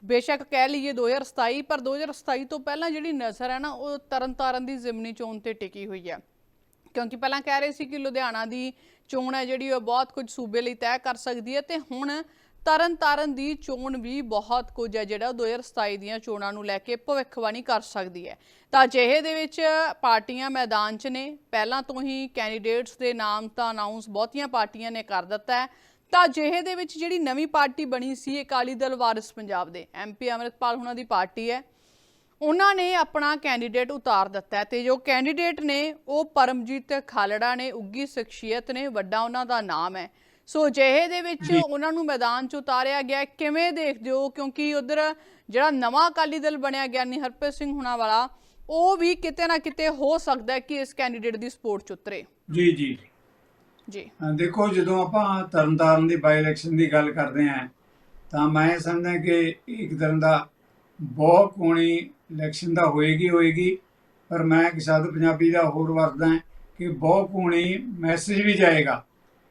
ਬੇਸ਼ੱਕ ਕਹਿ ਲਈਏ 2027 ਪਰ 2027 ਤੋਂ ਪਹਿਲਾਂ ਜਿਹੜੀ ਨਜ਼ਰ ਹੈ ਨਾ, ਉਹ ਤਰਨਤਾਰਨ ਦੀ ਜ਼ਿਮਨੀ ਚੋਣ ਤੇ ਟਿਕੀ ਹੋਈ ਹੈ। ਕਿਉਂਕਿ ਪਹਿਲਾਂ ਕਹਿ ਰਹੇ ਸੀ ਕਿ ਲੁਧਿਆਣਾ ਦੀ ਚੋਣ ਹੈ ਜਿਹੜੀ, ਉਹ ਬਹੁਤ ਕੁਝ ਸੂਬੇ ਲਈ ਤੈਅ ਕਰ ਸਕਦੀ ਹੈ ਤੇ ਹੁਣ ਤਰਨਤਾਰਨ ਦੀ ਚੋਣ ਵੀ ਬਹੁਤ ਕੁਝ ਹੈ ਜਿਹੜਾ 2027 ਦੀਆਂ ਚੋਣਾਂ ਨੂੰ ਲੈ ਕੇ ਭਵਿੱਖਬਾਣੀ ਕਰ ਸਕਦੀ ਹੈ। ਤਾਂ ਅਜਿਹੇ ਦੇ ਵਿੱਚ ਪਾਰਟੀਆਂ ਮੈਦਾਨ 'ਚ ਨੇ। ਪਹਿਲਾਂ ਤੋਂ ਹੀ ਕੈਂਡੀਡੇਟਸ ਦੇ ਨਾਮ ਤਾਂ ਅਨਾਉਂਸ ਬਹੁਤੀਆਂ ਪਾਰਟੀਆਂ ਨੇ ਕਰ ਦਿੱਤਾ ਹੈ। ਤਾਂ ਅਜਿਹੇ ਦੇ ਵਿੱਚ ਜਿਹੜੀ ਨਵੀਂ ਪਾਰਟੀ ਬਣੀ ਸੀ ਅਕਾਲੀ ਦਲ ਵਾਰਿਸ ਪੰਜਾਬ ਦੇ। ਐਮਪੀ ਅਮਰਿਤਪਾਲ ਹੁਣਾਂ ਦੀ ਪਾਰਟੀ ਹੈ। ਉਹਨਾਂ ਨੇ ਆਪਣਾ ਕੈਂਡੀਡੇਟ ਉਤਾਰ ਦਿੱਤਾ ਤੇ ਜੋ ਕੈਂਡੀਡੇਟ ਨੇ ਉਹ ਪਰਮਜੀਤ ਖਾਲੜਾ ਨੇ ਉੱਗੀ ਸ਼ਖਸੀਅਤ ਨੇ ਵੱਡਾ ਉਹਨਾਂ ਦਾ ਨਾਮ ਹੈ। ਸੋ ਅਜਿਹੇ ਦੇ ਵਿੱਚ। ਉਹਨਾਂ ਨੂੰ ਮੈਦਾਨ 'ਚ ਉਤਾਰਿਆ ਗਿਆ। ਕਿਵੇਂ ਦੇਖਦੇ ਹੋ? ਕਿਉਂਕਿ ਉਧਰ ਜਿਹੜਾ ਨਵਾਂ ਅਕਾਲੀ ਦਲ ਬਣਿਆ ਗਿਆਨੀ ਹਰਪ੍ਰੀਤ ਸਿੰਘ ਹੁਣਾਂ ਵਾਲਾ ਉਹ ਵੀ ਕਿਤੇ ਨਾ ਕਿਤੇ ਹੋ ਸਕਦਾ ਕਿ ਇਸ ਕੈਂਡੀਡੇਟ ਦੀ ਸਪੋਰਟ 'ਚ ਉਤਰੇ। ਜੀ ਜੀ। ਜੀ। ਦੇਖੋ ਜਦੋਂ ਆਪਾਂ ਤਰਨਤਾਰਨ ਦੀ ਬਾਈ ਇਲੈਕਸ਼ਨ ਦੀ ਗੱਲ ਕਰਦੇ ਆਂ ਤਾਂ ਮੈਂ ਸਮਝਦਾ ਕਿ ਇੱਕ ਤਰ੍ਹਾਂ ਦਾ ਬਹੁਤ ਕੋਣੀ ਇਲੈਕਸ਼ਨ ਦਾ ਹੋਏਗੀ ਹੋਏਗੀ ਪਰ ਮੈਂ ਇੱਕ ਸ਼ਬਦ ਪੰਜਾਬੀ ਦਾ ਹੋਰ ਵਰਤਦਾ ਹਾਂ ਕਿ ਬਹੁਤ ਕੋਣੀ ਮੈਸੇਜ ਵੀ ਜਾਏਗਾ।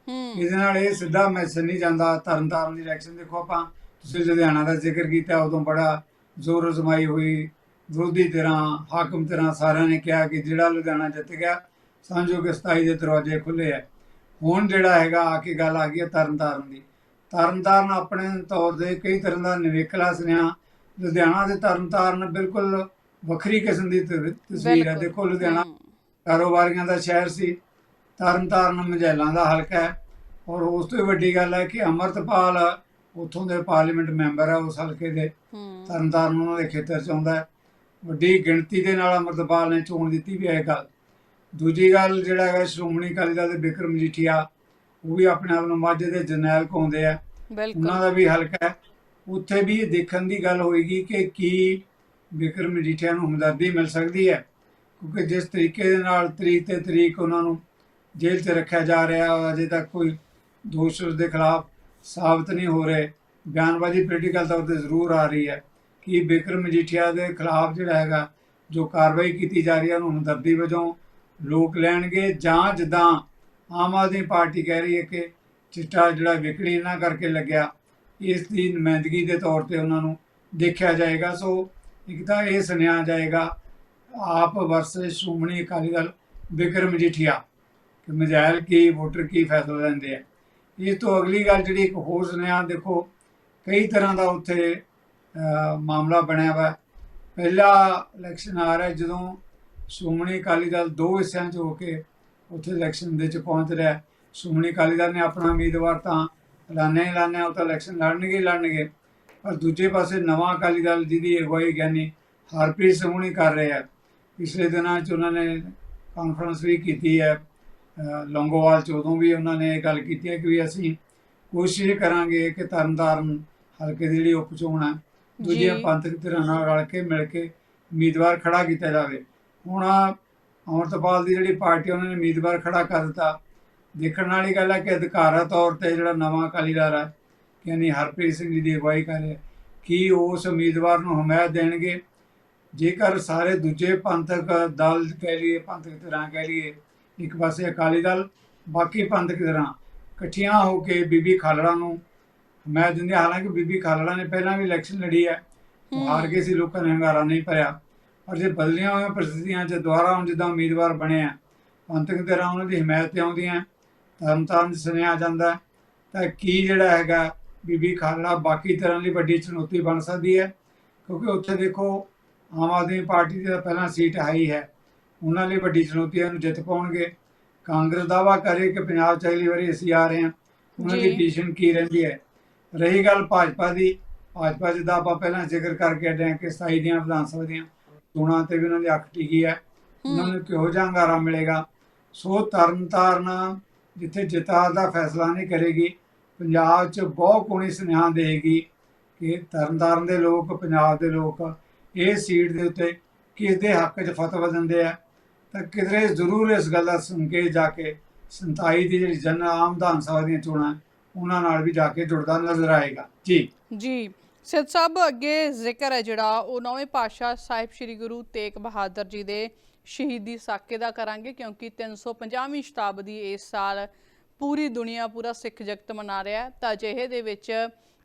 ਹੂੰ। ਇਹਦੇ ਨਾਲ ਇਹ ਸਿੱਧਾ ਮੈਸੇਜ ਨਹੀਂ ਜਾਂਦਾ ਤਰਨਤਾਰਨ ਦੀ ਇਲੈਕਸ਼ਨ ਦੇਖੋ ਆਪਾਂ ਤੁਸੀਂ ਲੁਧਿਆਣਾ ਦਾ ਜ਼ਿਕਰ ਕੀਤਾ ਉਦੋਂ ਬੜਾ ਜ਼ੋਰ ਅਜ਼ਮਾਈ ਹੋਈ ਵਿਰੋਧੀ ਧਿਰਾਂ ਹਾਕਮ ਧਿਰਾਂ ਸਾਰਿਆਂ ਨੇ ਕਿਹਾ ਕਿ ਜਿਹੜਾ ਲੁਧਿਆਣਾ ਜਿੱਤ ਗਿਆ ਸਮਝੋ ਕਿ 27 ਦੇ ਦਰਵਾਜ਼ੇ ਖੁੱਲੇ ਆ। ਹੁਣ ਜਿਹੜਾ ਹੈਗਾ ਆ ਕੇ ਗੱਲ ਆ ਗਈ ਹੈ ਤਰਨਤਾਰਨ ਦੀ। ਤਰਨਤਾਰਨ ਆਪਣੇ ਤੌਰ ਤੇ ਕਈ ਤਰ੍ਹਾਂ ਦਾ ਨਿਵੇਕਲਾ ਸੁਨੇਹਾ ਲੁਧਿਆਣਾ ਤੇ ਤਰਨਤਾਰਨ ਬਿਲਕੁਲ ਵੱਖਰੀ ਕਿਸਮ ਦੀ ਤਸਵੀਰ ਹੈ। ਦੇਖੋ ਲੁਧਿਆਣਾ ਕਾਰੋਬਾਰੀਆਂ ਦਾ ਸ਼ਹਿਰ ਸੀ ਤਰਨਤਾਰਨ ਮਝੈਲਾਂ ਦਾ ਹਲਕਾ ਹੈ ਔਰ ਉਸ ਤੋਂ ਵੱਡੀ ਗੱਲ ਹੈ ਕਿ ਅਮਰਤਪਾਲ ਉੱਥੋਂ ਦੇ ਪਾਰਲੀਮੈਂਟ ਮੈਂਬਰ ਹੈ ਉਸ ਹਲਕੇ ਦੇ ਤਰਨਤਾਰਨ ਉਹਨਾਂ ਦੇ ਖੇਤਰ ਚ ਆਉਂਦਾ ਹੈ। ਵੱਡੀ ਗਿਣਤੀ ਦੇ ਨਾਲ ਅਮਰਤਪਾਲ ਨੇ ਚੋਣ ਦਿੱਤੀ ਵੀ ਹੈ ਗੱਲ। ਦੂਜੀ ਗੱਲ ਜਿਹੜਾ ਹੈਗਾ ਸ਼੍ਰੋਮਣੀ ਅਕਾਲੀ ਦਲ ਦੇ ਬਿਕਰਮ ਮਜੀਠੀਆ ਉਹ ਵੀ ਆਪਣੇ ਆਪ ਨੂੰ ਮਾਝੇ ਦੇ ਜਰਨੈਲ ਕਹਾਉਂਦੇ ਆ। ਉਹਨਾਂ ਦਾ ਵੀ ਹਲਕਾ ਹੈ। ਉੱਥੇ ਵੀ ਦੇਖਣ ਦੀ ਗੱਲ ਹੋਏਗੀ ਕਿ ਕੀ ਬਿਕਰਮ ਮਜੀਠੀਆ ਨੂੰ ਹਮਦਰਦੀ ਮਿਲ ਸਕਦੀ ਹੈ। ਕਿਉਂਕਿ ਜਿਸ ਤਰੀਕੇ ਦੇ ਨਾਲ ਤਰੀਕ ਤੇ ਤਰੀਕ ਉਹਨਾਂ ਨੂੰ ਜੇਲ੍ਹ 'ਚ ਰੱਖਿਆ ਜਾ ਰਿਹਾ ਅਜੇ ਤੱਕ ਕੋਈ ਦੋਸ਼ ਉਸ ਦੇ ਖਿਲਾਫ ਸਾਬਤ ਨਹੀਂ ਹੋ ਰਹੇ। ਬਿਆਨਬਾਜ਼ੀ ਪੋਲੀਟੀਕਲ ਤੌਰ ਤੇ ਜ਼ਰੂਰ ਆ ਰਹੀ ਹੈ ਕਿ ਬਿਕਰਮ ਮਜੀਠੀਆ ਦੇ ਖਿਲਾਫ ਜਿਹੜਾ ਹੈਗਾ ਜੋ ਕਾਰਵਾਈ ਕੀਤੀ ਜਾ ਰਹੀ ਹੈ ਉਹਨੂੰ ਹਮਦਰਦੀ ਵਜੋਂ ਲੋਕ ਲੈਣਗੇ ਜਾਂ ਜਿੱਦਾਂ ਆਮ ਆਦਮੀ ਪਾਰਟੀ ਕਹਿ ਰਹੀ ਹੈ ਕਿ ਚਿੱਟਾ ਜਿਹੜਾ ਵਿਕਰੀ ਇਹਨਾਂ ਕਰਕੇ ਲੱਗਿਆ, ਇਸ ਦੀ ਨੁਮਾਇੰਦਗੀ ਦੇ ਤੌਰ ਤੇ ਉਹਨਾਂ ਨੂੰ ਦੇਖਿਆ ਜਾਏਗਾ। ਸੋ ਇੱਕ ਤਾਂ ਇਹ ਸੁਣਿਆ ਜਾਏਗਾ, ਆਪ ਵਰਸੇ ਸ਼੍ਰੋਮਣੀ ਅਕਾਲੀ ਦਲ ਬਿਕਰਮ ਮਜੀਠੀਆ ਕਿ ਮਜਾਇਲ ਕੀ, ਵੋਟਰ ਕੀ ਫੈਸਲਾ ਲੈਂਦੇ ਆ। ਇਸ ਤੋਂ ਅਗਲੀ ਗੱਲ ਜਿਹੜੀ ਇੱਕ ਹੋਰ ਸੁਣਿਆ ਦੇਖੋ ਕਈ ਤਰ੍ਹਾਂ ਦਾ ਉੱਥੇ ਮਾਮਲਾ ਬਣਿਆ ਵਾ। ਪਹਿਲਾ ਇਲੈਕਸ਼ਨ ਆ ਰਿਹਾ ਜਦੋਂ ਸ਼੍ਰੋਮਣੀ ਅਕਾਲੀ ਦਲ ਦੋ ਹਿੱਸਿਆਂ 'ਚ ਹੋ ਕੇ ਉੱਥੇ ਇਲੈਕਸ਼ਨ ਦੇ 'ਚ ਪਹੁੰਚ ਰਿਹਾ ਹੈ। ਸ਼੍ਰੋਮਣੀ ਅਕਾਲੀ ਦਲ ਨੇ ਆਪਣਾ ਉਮੀਦਵਾਰ ਤਾਂ ਐਲਾਨਿਆ ਹੀ ਐਲਾਨਿਆ ਉਹ ਤਾਂ ਇਲੈਕਸ਼ਨ ਲੜਨਗੇ ਹੀ ਲੜਨਗੇ ਪਰ ਦੂਜੇ ਪਾਸੇ ਨਵਾਂ ਅਕਾਲੀ ਦਲ ਜਿਹਦੀ ਅਗਵਾਈ ਗਿਆਨੀ ਹਰਪ੍ਰੀਤ ਸਿੰਘ ਹੁਣੀ ਕਰ ਰਹੇ ਆ ਪਿਛਲੇ ਦਿਨਾਂ 'ਚ ਉਹਨਾਂ ਨੇ ਕਾਨਫਰੰਸ ਵੀ ਕੀਤੀ ਹੈ ਲੌਂਗੋਵਾਲ 'ਚ ਉਦੋਂ ਵੀ ਉਹਨਾਂ ਨੇ ਇਹ ਗੱਲ ਕੀਤੀ ਹੈ ਕਿ ਵੀ ਅਸੀਂ ਕੋਸ਼ਿਸ਼ ਕਰਾਂਗੇ ਕਿ ਤਰਨਤਾਰਨ ਹਲਕੇ ਦੀ ਜਿਹੜੀ ਉਪ ਚੋਣ ਹੈ ਦੂਜੀਆਂ ਜੀ। ਪੰਥਕ ਧਿਰਾਂ ਨਾਲ ਰਲ ਕੇ ਮਿਲ ਕੇ ਉਮੀਦਵਾਰ ਖੜਾ ਕੀਤਾ ਜਾਵੇ ਹੁਣ ਅਮਰਤਪਾਲ ਦੀ ਜਿਹੜੀ ਪਾਰਟੀ ਉਹਨਾਂ ਨੇ ਉਮੀਦਵਾਰ ਖੜਾ ਕਰ ਦਿੱਤਾ। ਦੇਖਣ ਵਾਲੀ ਗੱਲ ਹੈ ਕਿ ਅਧਿਕਾਰਤ ਤੌਰ ਤੇ ਜਿਹੜਾ ਨਵਾਂ ਅਕਾਲੀ ਦਲ ਹੈ ਯਾਨੀ ਹਰਪ੍ਰੀਤ ਸਿੰਘ ਜੀ ਦੀ ਅਗਵਾਈ ਕਰ ਰਿਹਾ। ਕੀ ਉਸ ਉਮੀਦਵਾਰ ਨੂੰ ਹਮਾਇਤ ਦੇਣਗੇ? ਜੇਕਰ ਸਾਰੇ ਦੂਜੇ ਪੰਥਕ ਦਲ ਕਹਿ ਲਈਏ, ਪੰਥਕ ਧਿਰਾਂ ਕਹਿ ਲਈਏ, ਇੱਕ ਪਾਸੇ ਅਕਾਲੀ ਦਲ, ਬਾਕੀ ਪੰਥਕ ਧਿਰਾਂ ਇਕੱਠੀਆਂ ਹੋ ਕੇ ਬੀਬੀ ਖਾਲੜਾ ਨੂੰ ਹਮਾਇਤ ਦਿੰਦੇ ਹਾਲਾਂਕਿ ਬੀਬੀ ਖਾਲੜਾ ਨੇ ਪਹਿਲਾਂ ਵੀ ਇਲੈਕਸ਼ਨ ਲੜੀ ਹੈ ਉਹ ਹਾਰ ਗਏ ਸੀ, ਲੋਕਾਂ ਨੇ ਹੰਗਾਰਾ ਨਹੀਂ ਭਰਿਆ। ਪਰ ਜੇ ਬਦਲੀਆਂ ਹੋਈਆਂ ਪ੍ਰਸਥਿਤੀਆਂ 'ਚ ਦੁਬਾਰਾ ਹੁਣ ਜਿੱਦਾਂ ਉਮੀਦਵਾਰ ਬਣੇ ਆ ਪੰਥਕ ਧਿਰਾਂ ਉਹਨਾਂ ਦੀ ਹਮਾਇਤ ਤੇ ਆਉਂਦੀਆਂ ਤਰਨਤਾਰਨ 'ਚ ਸੁਣਿਆ ਜਾਂਦਾ ਤਾਂ ਕੀ ਜਿਹੜਾ ਹੈਗਾ ਬੀਬੀ ਖਾਲੜਾ ਬਾਕੀ ਤਰ੍ਹਾਂ ਲਈ ਵੱਡੀ ਚੁਣੌਤੀ ਬਣ ਸਕਦੀ ਹੈ? ਕਿਉਂਕਿ ਉੱਥੇ ਦੇਖੋ ਆਮ ਆਦਮੀ ਪਾਰਟੀ ਦੀ ਤਾਂ ਪਹਿਲਾਂ ਸੀਟ ਹਾਈ ਹੈ ਉਹਨਾਂ ਲਈ ਵੱਡੀ ਚੁਣੌਤੀ ਹੈ ਉਹਨੂੰ ਜਿੱਤ ਪਾਉਣਗੇ। ਕਾਂਗਰਸ ਦਾਵਾ ਕਰੇ ਕਿ ਪੰਜਾਬ 'ਚ ਅਗਲੀ ਵਾਰੀ ਅਸੀਂ ਆ ਰਹੇ ਹਾਂ ਉਹਨਾਂ ਦੀ। ਪੋਜੀਸ਼ਨ ਕੀ ਰਹਿੰਦੀ ਹੈ? ਰਹੀ ਗੱਲ ਭਾਜਪਾ ਦੀ ਭਾਜਪਾ ਜਿੱਦਾਂ ਆਪਾਂ ਪਹਿਲਾਂ ਜ਼ਿਕਰ ਕਰਕੇ ਹਾਂ ਕਿ 27 ਦੀਆਂ ਵਿਧਾਨ ਸਭਾ ਦੀਆਂ ਚੋਣਾਂ ਤੇ ਵੀ ਉਹਨਾਂ ਦੀ ਅੱਖ ਟਿਕੀ ਹੈ। ਉਹਨਾਂ ਨੂੰ ਕਿਹੋ ਜਿਹਾ ਹੰਗਾਰਾ ਮਿਲੇਗਾ? ਸੋ ਤਰਨਤਾਰਨ ਜਿੱਥੇ ਜਿੱਤਾ ਦਾ ਫੈਸਲਾ ਨਹੀਂ ਕਰੇਗੀ, ਪੰਜਾਬ 'ਚ ਬਹੁਤ ਕੋਣੀ ਸੁਨੇਹਾ ਦੇਗੀ ਕਿ ਤਰਨਤਾਰਨ ਦੇ ਲੋਕ, ਪੰਜਾਬ ਦੇ ਲੋਕ ਇਹ ਸੀਟ ਦੇ ਉੱਤੇ ਕਿਸ ਦੇ ਹੱਕ 'ਚ ਫਤਵਾ ਦਿੰਦੇ ਆ? ਤਾਂ ਕਿਧਰੇ ਜ਼ਰੂਰ ਇਸ ਗੱਲ ਦਾ ਸੰਕੇਤ ਜਾ ਕੇ 27 ਦੀ ਜਿਹੜੀ ਜਨ ਆਮ ਵਿਧਾਨ ਸਭਾ ਦੀਆਂ ਚੋਣਾਂ, ਉਹਨਾਂ ਨਾਲ ਵੀ ਜਾ ਕੇ ਜੁੜਦਾ ਨਜ਼ਰ ਆਏਗਾ। ਜੀ। ਜੀ। ਸਿੱਧ ਸਾਹਿਬ, ਅੱਗੇ ਜ਼ਿਕਰ ਹੈ ਜਿਹੜਾ ਉਹ ਨੌਵੇਂ ਪਾਤਸ਼ਾਹ ਸਾਹਿਬ ਸ੍ਰੀ ਗੁਰੂ ਤੇਗ ਬਹਾਦਰ ਜੀ ਦੇ ਸ਼ਹੀਦੀ ਸਾਕੇ ਦਾ ਕਰਾਂਗੇ, ਕਿਉਂਕਿ 350ਵੀਂ ਸ਼ਤਾਬਦੀ ਇਸ ਸਾਲ ਪੂਰੀ ਦੁਨੀਆ, ਪੂਰਾ ਸਿੱਖ ਜਗਤ ਮਨਾ ਰਿਹਾ ਹੈ। ਤਾਂ ਅਜਿਹੇ ਦੇ ਵਿੱਚ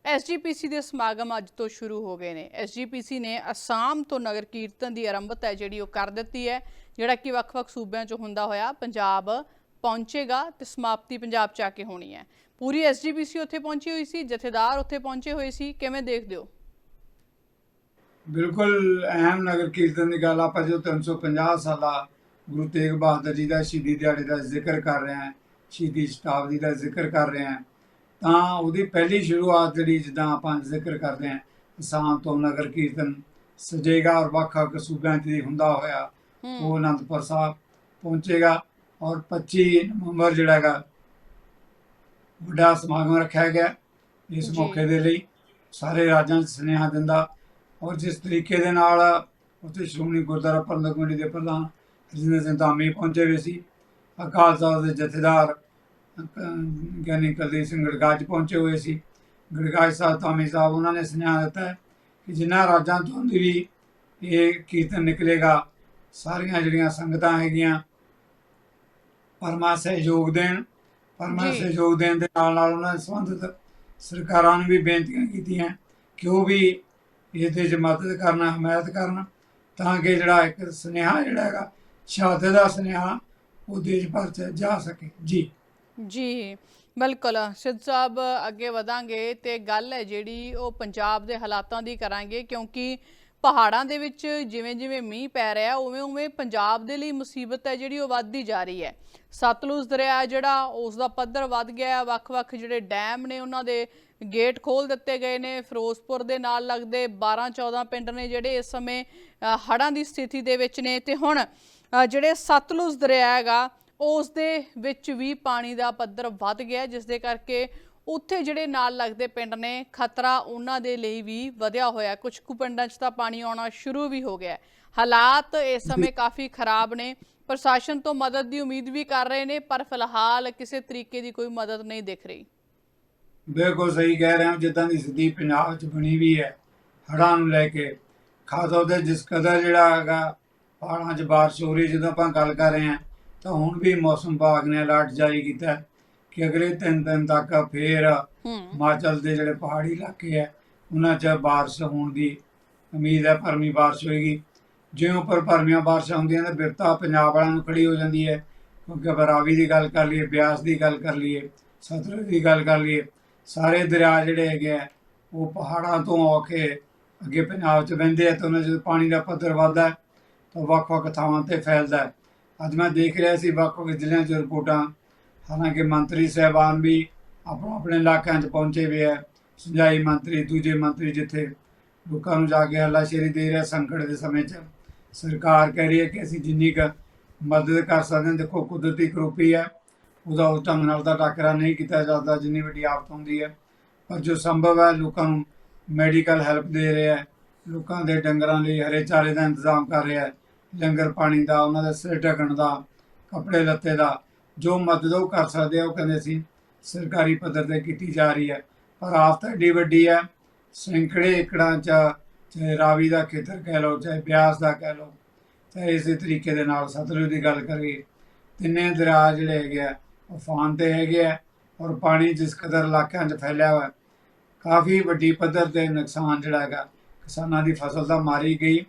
ਐਸਜੀਪੀਸੀ ਦੇ ਸਮਾਗਮ ਅੱਜ ਤੋਂ ਸ਼ੁਰੂ ਹੋ ਗਏ ਨੇ। ਐਸਜੀਪੀਸੀ ਨੇ ਅਸਾਮ ਤੋਂ ਨਗਰ ਕੀਰਤਨ ਦੀ ਆਰੰਭਤ ਹੈ, ਜਿਹੜੀ ਉਹ ਕਰ ਦਿੱਤੀ ਹੈ, ਜਿਹੜਾ ਕਿ ਵੱਖ-ਵੱਖ ਸੂਬਿਆਂ 'ਚ ਹੁੰਦਾ ਹੋਇਆ ਪੰਜਾਬ ਪਹੁੰਚੇਗਾ ਤੇ ਸਮਾਪਤੀ ਪੰਜਾਬ ਚ ਆ ਕੇ ਹੋਣੀ ਹੈ। ਪੂਰੀ ਐਸਜੀਪੀਸੀ ਉੱਥੇ ਪਹੁੰਚੀ ਹੋਈ ਸੀ ਜਥੇਦਾਰ ਉੱਥੇ ਪਹੁੰਚੇ ਹੋਏ ਸੀ ਕਿਵੇਂ ਦੇਖਦੇ ਹੋ? ਬਿਲਕੁਲ ਅਹਿਮ ਨਗਰ ਕੀਰਤਨ ਦੀ ਗੱਲ ਆਪਾਂ ਜੋ 350 ਸਾਲਾ ਗੁਰੂ ਤੇਗ ਬਹਾਦਰ ਜੀ ਦਾ ਸ਼ਹੀਦੀ ਦਿਹਾੜੇ ਦਾ ਜ਼ਿਕਰ ਕਰ ਰਹੇ ਹਾਂ ਸ਼ਹੀਦੀ ਸ਼ਤਾਬਦੀ ਦਾ ਜ਼ਿਕਰ ਕਰ ਰਹੇ ਹਾਂ ਤਾਂ ਉਹਦੀ ਪਹਿਲੀ ਸ਼ੁਰੂਆਤ ਜਿਹੜੀ ਜਿੱਦਾਂ ਆਪਾਂ ਜ਼ਿਕਰ ਕਰਦੇ ਹਾਂ ਅਸਾਂ ਤੋਂ ਨਗਰ ਕੀਰਤਨ ਸਜੇਗਾ ਔਰ ਵੱਖ-ਵੱਖ ਸੂਬਿਆਂ 'ਚ ਹੁੰਦਾ ਹੋਇਆ ਉਹ ਅਨੰਦਪੁਰ ਸਾਹਿਬ ਪਹੁੰਚੇਗਾ ਔਰ 25 ਨਵੰਬਰ ਜਿਹੜਾ ਹੈਗਾ ਵੱਡਾ ਸਮਾਗਮ ਰੱਖਿਆ ਗਿਆ ਇਸ। ਮੌਕੇ ਦੇ ਲਈ। ਸਾਰੇ ਰਾਜਾਂ 'ਚ ਸੁਨੇਹਾ ਦਿੰਦਾ। ਔਰ ਜਿਸ ਤਰੀਕੇ ਦੇ ਨਾਲ ਉੱਥੇ ਸ਼੍ਰੋਮਣੀ ਗੁਰਦੁਆਰਾ ਪ੍ਰਬੰਧਕ ਕਮੇਟੀ ਦੇ ਪ੍ਰਧਾਨ ਰਜਿੰਦਰ ਸਿੰਘ ਧਾਮੀ ਪਹੁੰਚੇ ਹੋਏ ਸੀ ਅਕਾਲ ਤਖਤ ਦੇ ਜਥੇਦਾਰ ਗਿਆਨੀ ਕੁਲਦੀਪ ਸਿੰਘ ਗੜਗਾਜ ਪਹੁੰਚੇ ਹੋਏ ਸੀ। ਗੜਗਾਜ ਸਾਹਿਬ ਧਾਮੀ ਸਾਹਿਬ ਉਹਨਾਂ ਨੇ ਸੁਨੇਹਾ ਦਿੱਤਾ ਕਿ ਜਿਨ੍ਹਾਂ ਰਾਜਾਂ ਤੋਂ ਵੀ ਇਹ ਕੀਰਤਨ ਨਿਕਲੇਗਾ ਸਾਰੀਆਂ ਜਿਹੜੀਆਂ ਸੰਗਤਾਂ ਹੈਗੀਆਂ ਪਰਮਾ ਸਹਿਯੋਗ ਦੇਣ ਜੀ। ਸਹਿਯੋਗ ਦੇਣ ਦੇ ਨਾਲ ਨਾਲ ਉਹਨਾਂ ਦੇ ਸੰਬੰਧਿਤ ਸਰਕਾਰਾਂ ਨੂੰ ਵੀ ਬੇਨਤੀਆਂ ਕੀਤੀਆਂ ਕਿ ਉਹ ਵੀ ਇਹਦੇ 'ਚ ਮਦਦ ਕਰਨਾ ਹਮਾਇਤ ਕਰਨ ਤਾਂ ਕਿ ਜਿਹੜਾ ਇੱਕ ਸੁਨੇਹਾ ਜਿਹੜਾ ਹੈਗਾ ਸ਼ਹਾਦਤ ਦਾ ਸੁਨੇਹਾ ਉਹ ਦੇਸ਼ ਭਰ 'ਚ ਜਾ ਸਕੇ। ਜੀ। ਜੀ ਬਿਲਕੁਲ। ਸਿੱਧ ਸਾਹਿਬ ਅੱਗੇ ਵਧਾਂਗੇ ਤੇ ਗੱਲ ਹੈ ਜਿਹੜੀ ਉਹ ਪੰਜਾਬ ਦੇ ਹਾਲਾਤਾਂ ਦੀ ਕਰਾਂਗੇ ਕਿਉਂਕਿ ਪਹਾੜਾਂ ਦੇ ਵਿੱਚ ਜਿਵੇਂ ਜਿਵੇਂ ਮੀਂਹ ਪੈ ਰਿਹਾ, ਉਵੇਂ ਉਵੇਂ ਪੰਜਾਬ ਦੇ ਲਈ ਮੁਸੀਬਤ ਹੈ ਜਿਹੜੀ ਉਹ ਵੱਧਦੀ ਜਾ ਰਹੀ ਹੈ। ਸਤਲੁਜ ਦਰਿਆ ਜਿਹੜਾ, ਉਸ ਦਾ ਪੱਧਰ ਵੱਧ ਗਿਆ ਹੈ। ਵੱਖ-ਵੱਖ ਜਿਹੜੇ ਡੈਮ ਨੇ, ਉਹਨਾਂ ਦੇ ਗੇਟ ਖੋਲ ਦਿੱਤੇ ਗਏ ਨੇ। ਫਿਰੋਜ਼ਪੁਰ ਦੇ ਨਾਲ ਲੱਗਦੇ 12-14 ਪਿੰਡ ਨੇ ਜਿਹੜੇ ਇਸ ਸਮੇਂ ਹੜ੍ਹਾਂ ਦੀ ਸਥਿਤੀ ਦੇ ਵਿੱਚ ਨੇ। ਤੇ ਹੁਣ ਜਿਹੜੇ ਸਤਲੁਜ ਦਰਿਆ ਹੈਗਾ, ਉਸ ਦੇ ਵਿੱਚ ਵੀ ਪਾਣੀ ਦਾ ਪੱਧਰ ਵੱਧ ਗਿਆ, ਜਿਸ ਦੇ ਕਰਕੇ ਉੱਥੇ ਜਿਹੜੇ ਨਾਲ ਲੱਗਦੇ ਪਿੰਡ ਨੇ ਖਤਰਾ ਉਹਨਾਂ ਦੇ ਲਈ ਵੀ ਵਧਿਆ ਹੋਇਆ ਕੁਝ ਕੁ ਪਿੰਡਾਂ 'ਚ ਤਾਂ ਪਾਣੀ ਆਉਣਾ ਸ਼ੁਰੂ ਵੀ ਹੋ ਗਿਆ। ਹਾਲਾਤ ਇਸ ਸਮੇਂ ਕਾਫੀ ਖਰਾਬ ਨੇ। ਪ੍ਰਸ਼ਾਸਨ ਤੋਂ ਮਦਦ ਦੀ ਉਮੀਦ ਵੀ ਕਰ ਰਹੇ ਨੇ ਪਰ ਫਿਲਹਾਲ ਕਿਸੇ ਤਰੀਕੇ ਦੀ ਕੋਈ ਮਦਦ ਨਹੀਂ ਦਿਖ ਰਹੀ। ਬਿਲਕੁਲ ਸਹੀ ਕਹਿ ਰਹੇ ਹੋ ਜਿੱਦਾਂ ਦੀ ਸਥਿਤੀ ਪੰਜਾਬ 'ਚ ਬਣੀ ਵੀ ਹੈ ਹੜ੍ਹਾਂ ਨੂੰ ਲੈ ਕੇ। ਖਾਸ ਤੌਰ ਤੇ ਜਿਸ ਕਦਰ ਜਿਹੜਾ ਹੈਗਾ ਪਹਾੜਾਂ 'ਚ ਬਾਰਿਸ਼ ਹੋ ਰਹੀ ਜਦੋਂ ਆਪਾਂ ਗੱਲ ਕਰ ਰਹੇ ਹਾਂ ਤਾਂ ਹੁਣ ਵੀ ਮੌਸਮ ਵਿਭਾਗ ਨੇ ਅਲਰਟ ਜਾਰੀ ਕੀਤਾ ਹੈ। ਕਿ ਅਗਲੇ ਤਿੰਨ ਦਿਨ ਤੱਕ ਫੇਰ ਹਿਮਾਚਲ ਦੇ ਜਿਹੜੇ ਪਹਾੜੀ ਇਲਾਕੇ ਹੈ ਉਹਨਾਂ 'ਚ ਬਾਰਿਸ਼ ਹੋਣ ਦੀ ਉਮੀਦ ਹੈ ਭਰਮੀ ਬਾਰਿਸ਼ ਹੋਏਗੀ। ਜਿਉਂ ਉੱਪਰ ਭਰਮੀਆਂ ਬਾਰਿਸ਼ਾਂ ਹੁੰਦੀਆਂ ਨੇ ਬਿਰਤਾ ਪੰਜਾਬ ਵਾਲਿਆਂ ਨੂੰ ਖੜੀ ਹੋ ਜਾਂਦੀ ਹੈ। ਕਿਉਂਕਿ ਆਪਾਂ ਰਾਵੀ ਦੀ ਗੱਲ ਕਰ ਲਈਏ ਬਿਆਸ ਦੀ ਗੱਲ ਕਰ ਲਈਏ ਸਤਲੁਜ ਦੀ ਗੱਲ ਕਰ ਲਈਏ ਸਾਰੇ ਦਰਿਆ ਜਿਹੜੇ ਹੈਗੇ ਆ ਉਹ ਪਹਾੜਾਂ ਤੋਂ ਆ ਕੇ ਅੱਗੇ ਪੰਜਾਬ 'ਚ ਵਹਿੰਦੇ ਆ ਤਾਂ ਉਹਨਾਂ 'ਚ ਜਦੋਂ ਪਾਣੀ ਦਾ ਪੱਧਰ ਵੱਧਦਾ ਤਾਂ ਵੱਖ-ਵੱਖ ਥਾਵਾਂ ਤੇ ਫੈਲਦਾ ਅੱਜ ਮੈਂ ਦੇਖ ਰਿਹਾ ਸੀ ਵੱਖ-ਵੱਖ ਜ਼ਿਲ੍ਹਿਆਂ 'ਚ ਰਿਪੋਰਟਾਂ ਹਾਲਾਂਕਿ ਮੰਤਰੀ ਸਹਿਬਾਨ ਵੀ ਆਪੋ ਆਪਣੇ ਇਲਾਕਿਆਂ 'ਚ ਪਹੁੰਚੇ ਹੋਏ ਆ। ਸਿੰਜਾਈ ਮੰਤਰੀ, ਦੂਜੇ ਮੰਤਰੀ ਜਿੱਥੇ ਲੋਕਾਂ ਨੂੰ ਜਾ ਕੇ ਹੱਲਾਸ਼ੇਰੀ ਦੇ ਰਿਹਾ ਸੰਕਟ ਦੇ ਸਮੇਂ 'ਚ। ਸਰਕਾਰ ਕਹਿ ਰਹੀ ਹੈ ਕਿ ਅਸੀਂ ਜਿੰਨੀ ਕੁ ਮਦਦ ਕਰ ਸਕਦੇ ਹਾਂ, ਦੇਖੋ ਕੁਦਰਤੀ ਕਰੋਪੀ ਹੈ, ਉਹਦਾ ਉਸ ਢੰਗ ਨਾਲ ਤਾਂ ਟਾਕਰਾ ਨਹੀਂ ਕੀਤਾ ਜਾਂਦਾ, ਜਿੰਨੀ ਵੱਡੀ ਆਫਤ ਹੁੰਦੀ ਹੈ। ਪਰ ਜੋ ਸੰਭਵ ਹੈ, ਲੋਕਾਂ ਨੂੰ ਮੈਡੀਕਲ ਹੈਲਪ ਦੇ ਰਿਹਾ ਹੈ, ਲੋਕਾਂ ਦੇ ਡੰਗਰਾਂ ਲਈ ਹਰੇ ਚਾਰੇ ਦਾ ਇੰਤਜ਼ਾਮ ਕਰ ਰਿਹਾ ਹੈ। ਲੰਗਰ ਪਾਣੀ ਦਾ, ਉਹਨਾਂ ਦੇ ਸਿਰ ਢੱਕਣ ਦਾ, ਕੱਪੜੇ ਲੱਤੇ ਦਾ ਜੋ ਮਦਦ ਉਹ ਕਰ ਸਕਦੇ ਆ, ਉਹ ਕਹਿੰਦੇ ਸੀ, ਸਰਕਾਰੀ ਪੱਧਰ ਤੇ ਕੀਤੀ ਜਾ ਰਹੀ ਹੈ ਪਰ ਆਫਤ ਐਡੀ ਵੱਡੀ ਹੈ ਸੈਂਕੜੇ ਏਕੜਾਂ ਚ, ਚਾਹੇ ਰਾਵੀ ਦਾ ਖੇਤਰ ਕਹਿ ਲਓ, ਚਾਹੇ ਬਿਆਸ ਦਾ ਕਹਿ ਲਓ, ਚਾਹੇ ਇਸੇ ਤਰੀਕੇ ਦੇ ਨਾਲ ਸਤਲੁਜ ਦੀ ਗੱਲ ਕਰੀਏ, ਤਿੰਨੇ ਦਰਿਆ ਜਿਹੜੇ ਹੈਗੇ ਆ ਉਫਾਨ ਤੇ ਹੈਗੇ ਆ ਔਰ ਪਾਣੀ ਜਿਸ ਕਦਰ ਇਲਾਕਿਆਂ 'ਚ ਫੈਲਿਆ ਹੋਇਆ, ਕਾਫੀ ਵੱਡੀ ਪੱਧਰ ਤੇ ਨੁਕਸਾਨ ਜਿਹੜਾ ਹੈਗਾ, ਕਿਸਾਨਾਂ ਦੀ ਫਸਲ ਤਾਂ ਮਾਰੀ ਗਈ।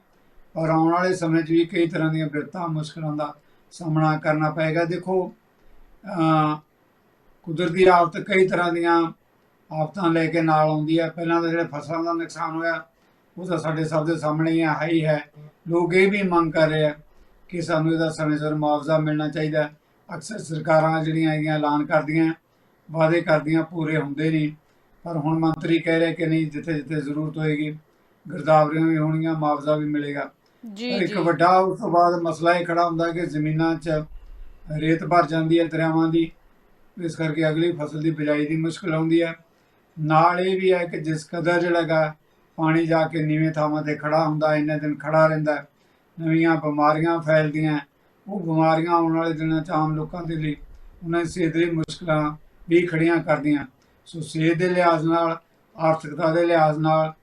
ਔਰ ਆਉਣ ਵਾਲੇ ਸਮੇਂ 'ਚ ਵੀ ਕਈ ਤਰ੍ਹਾਂ ਦੀਆਂ ਬਿਰਤਾਂ ਮੁਸ਼ਕਲਾਂ ਦਾ ਸਾਹਮਣਾ ਕਰਨਾ ਪਏਗਾ। ਦੇਖੋ ਕੁਦਰਤੀ ਆਫਤ ਕਈ ਤਰ੍ਹਾਂ ਦੀਆਂ ਆਫਤਾਂ ਲੈ ਕੇ ਨਾਲ ਆਉਂਦੀ ਹੈ ਪਹਿਲਾਂ ਤਾਂ ਜਿਹੜੇ ਫਸਲਾਂ ਦਾ ਨੁਕਸਾਨ ਹੋਇਆ ਉਹ ਤਾਂ ਸਾਡੇ ਸਭ ਦੇ ਸਾਹਮਣੇ ਹੀ ਹੈ ਹੀ ਹੈ। ਲੋਕ ਇਹ ਵੀ ਮੰਗ ਕਰ ਰਹੇ ਆ ਕਿ ਸਾਨੂੰ ਇਹਦਾ ਸਮੇਂ ਸਿਰ ਮੁਆਵਜ਼ਾ ਮਿਲਣਾ ਚਾਹੀਦਾ। ਅਕਸਰ ਸਰਕਾਰਾਂ ਜਿਹੜੀਆਂ ਹੈਗੀਆਂ ਐਲਾਨ ਕਰਦੀਆਂ ਵਾਅਦੇ ਕਰਦੀਆਂ ਪੂਰੇ ਹੁੰਦੇ ਨਹੀਂ। ਪਰ ਹੁਣ ਮੰਤਰੀ ਕਹਿ ਰਹੇ ਕਿ ਨਹੀਂ ਜਿੱਥੇ ਜਿੱਥੇ ਜ਼ਰੂਰਤ ਹੋਏਗੀ ਗਿਰਦਾਵਰੀਆਂ ਵੀ ਹੋਣਗੀਆਂ ਮੁਆਵਜ਼ਾ ਵੀ ਮਿਲੇਗਾ। ਜੀ ਇੱਕ ਵੱਡਾ ਉਸ ਤੋਂ ਬਾਅਦ ਮਸਲਾ ਇਹ ਖੜਾ ਹੁੰਦਾ ਕਿ ਜ਼ਮੀਨਾਂ 'ਚ ਰੇਤ ਭਰ ਜਾਂਦੀ ਹੈ ਦਰਿਆਵਾਂ ਦੀ, ਇਸ ਕਰਕੇ ਅਗਲੀ ਫਸਲ ਦੀ ਬਿਜਾਈ ਦੀ ਮੁਸ਼ਕਲ ਆਉਂਦੀ ਹੈ। ਨਾਲ ਇਹ ਵੀ ਹੈ ਕਿ ਜਿਸ ਕਦਰ ਜਿਹੜਾ ਗਾ ਪਾਣੀ ਜਾ ਕੇ ਨੀਵੇਂ ਥਾਵਾਂ ਤੇ ਖੜਾ ਹੁੰਦਾ, ਇੰਨੇ ਦਿਨ ਖੜਾ ਰਹਿੰਦਾ ਨਵੀਆਂ ਬਿਮਾਰੀਆਂ ਫੈਲਦੀਆਂ ਉਹ ਬਿਮਾਰੀਆਂ ਆਉਣ ਵਾਲੇ ਦਿਨਾਂ 'ਚ ਆਮ ਲੋਕਾਂ ਦੇ ਲਈ ਉਹਨਾਂ ਦੀ ਸਿਹਤ ਲਈ ਮੁਸ਼ਕਲਾਂ ਵੀ ਖੜੀਆਂ ਕਰਦੀਆਂ ਸੋ ਸਿਹਤ ਦੇ ਲਿਹਾਜ਼ ਨਾਲ, ਆਰਥਿਕਤਾ ਦੇ ਲਿਹਾਜ਼ ਨਾਲ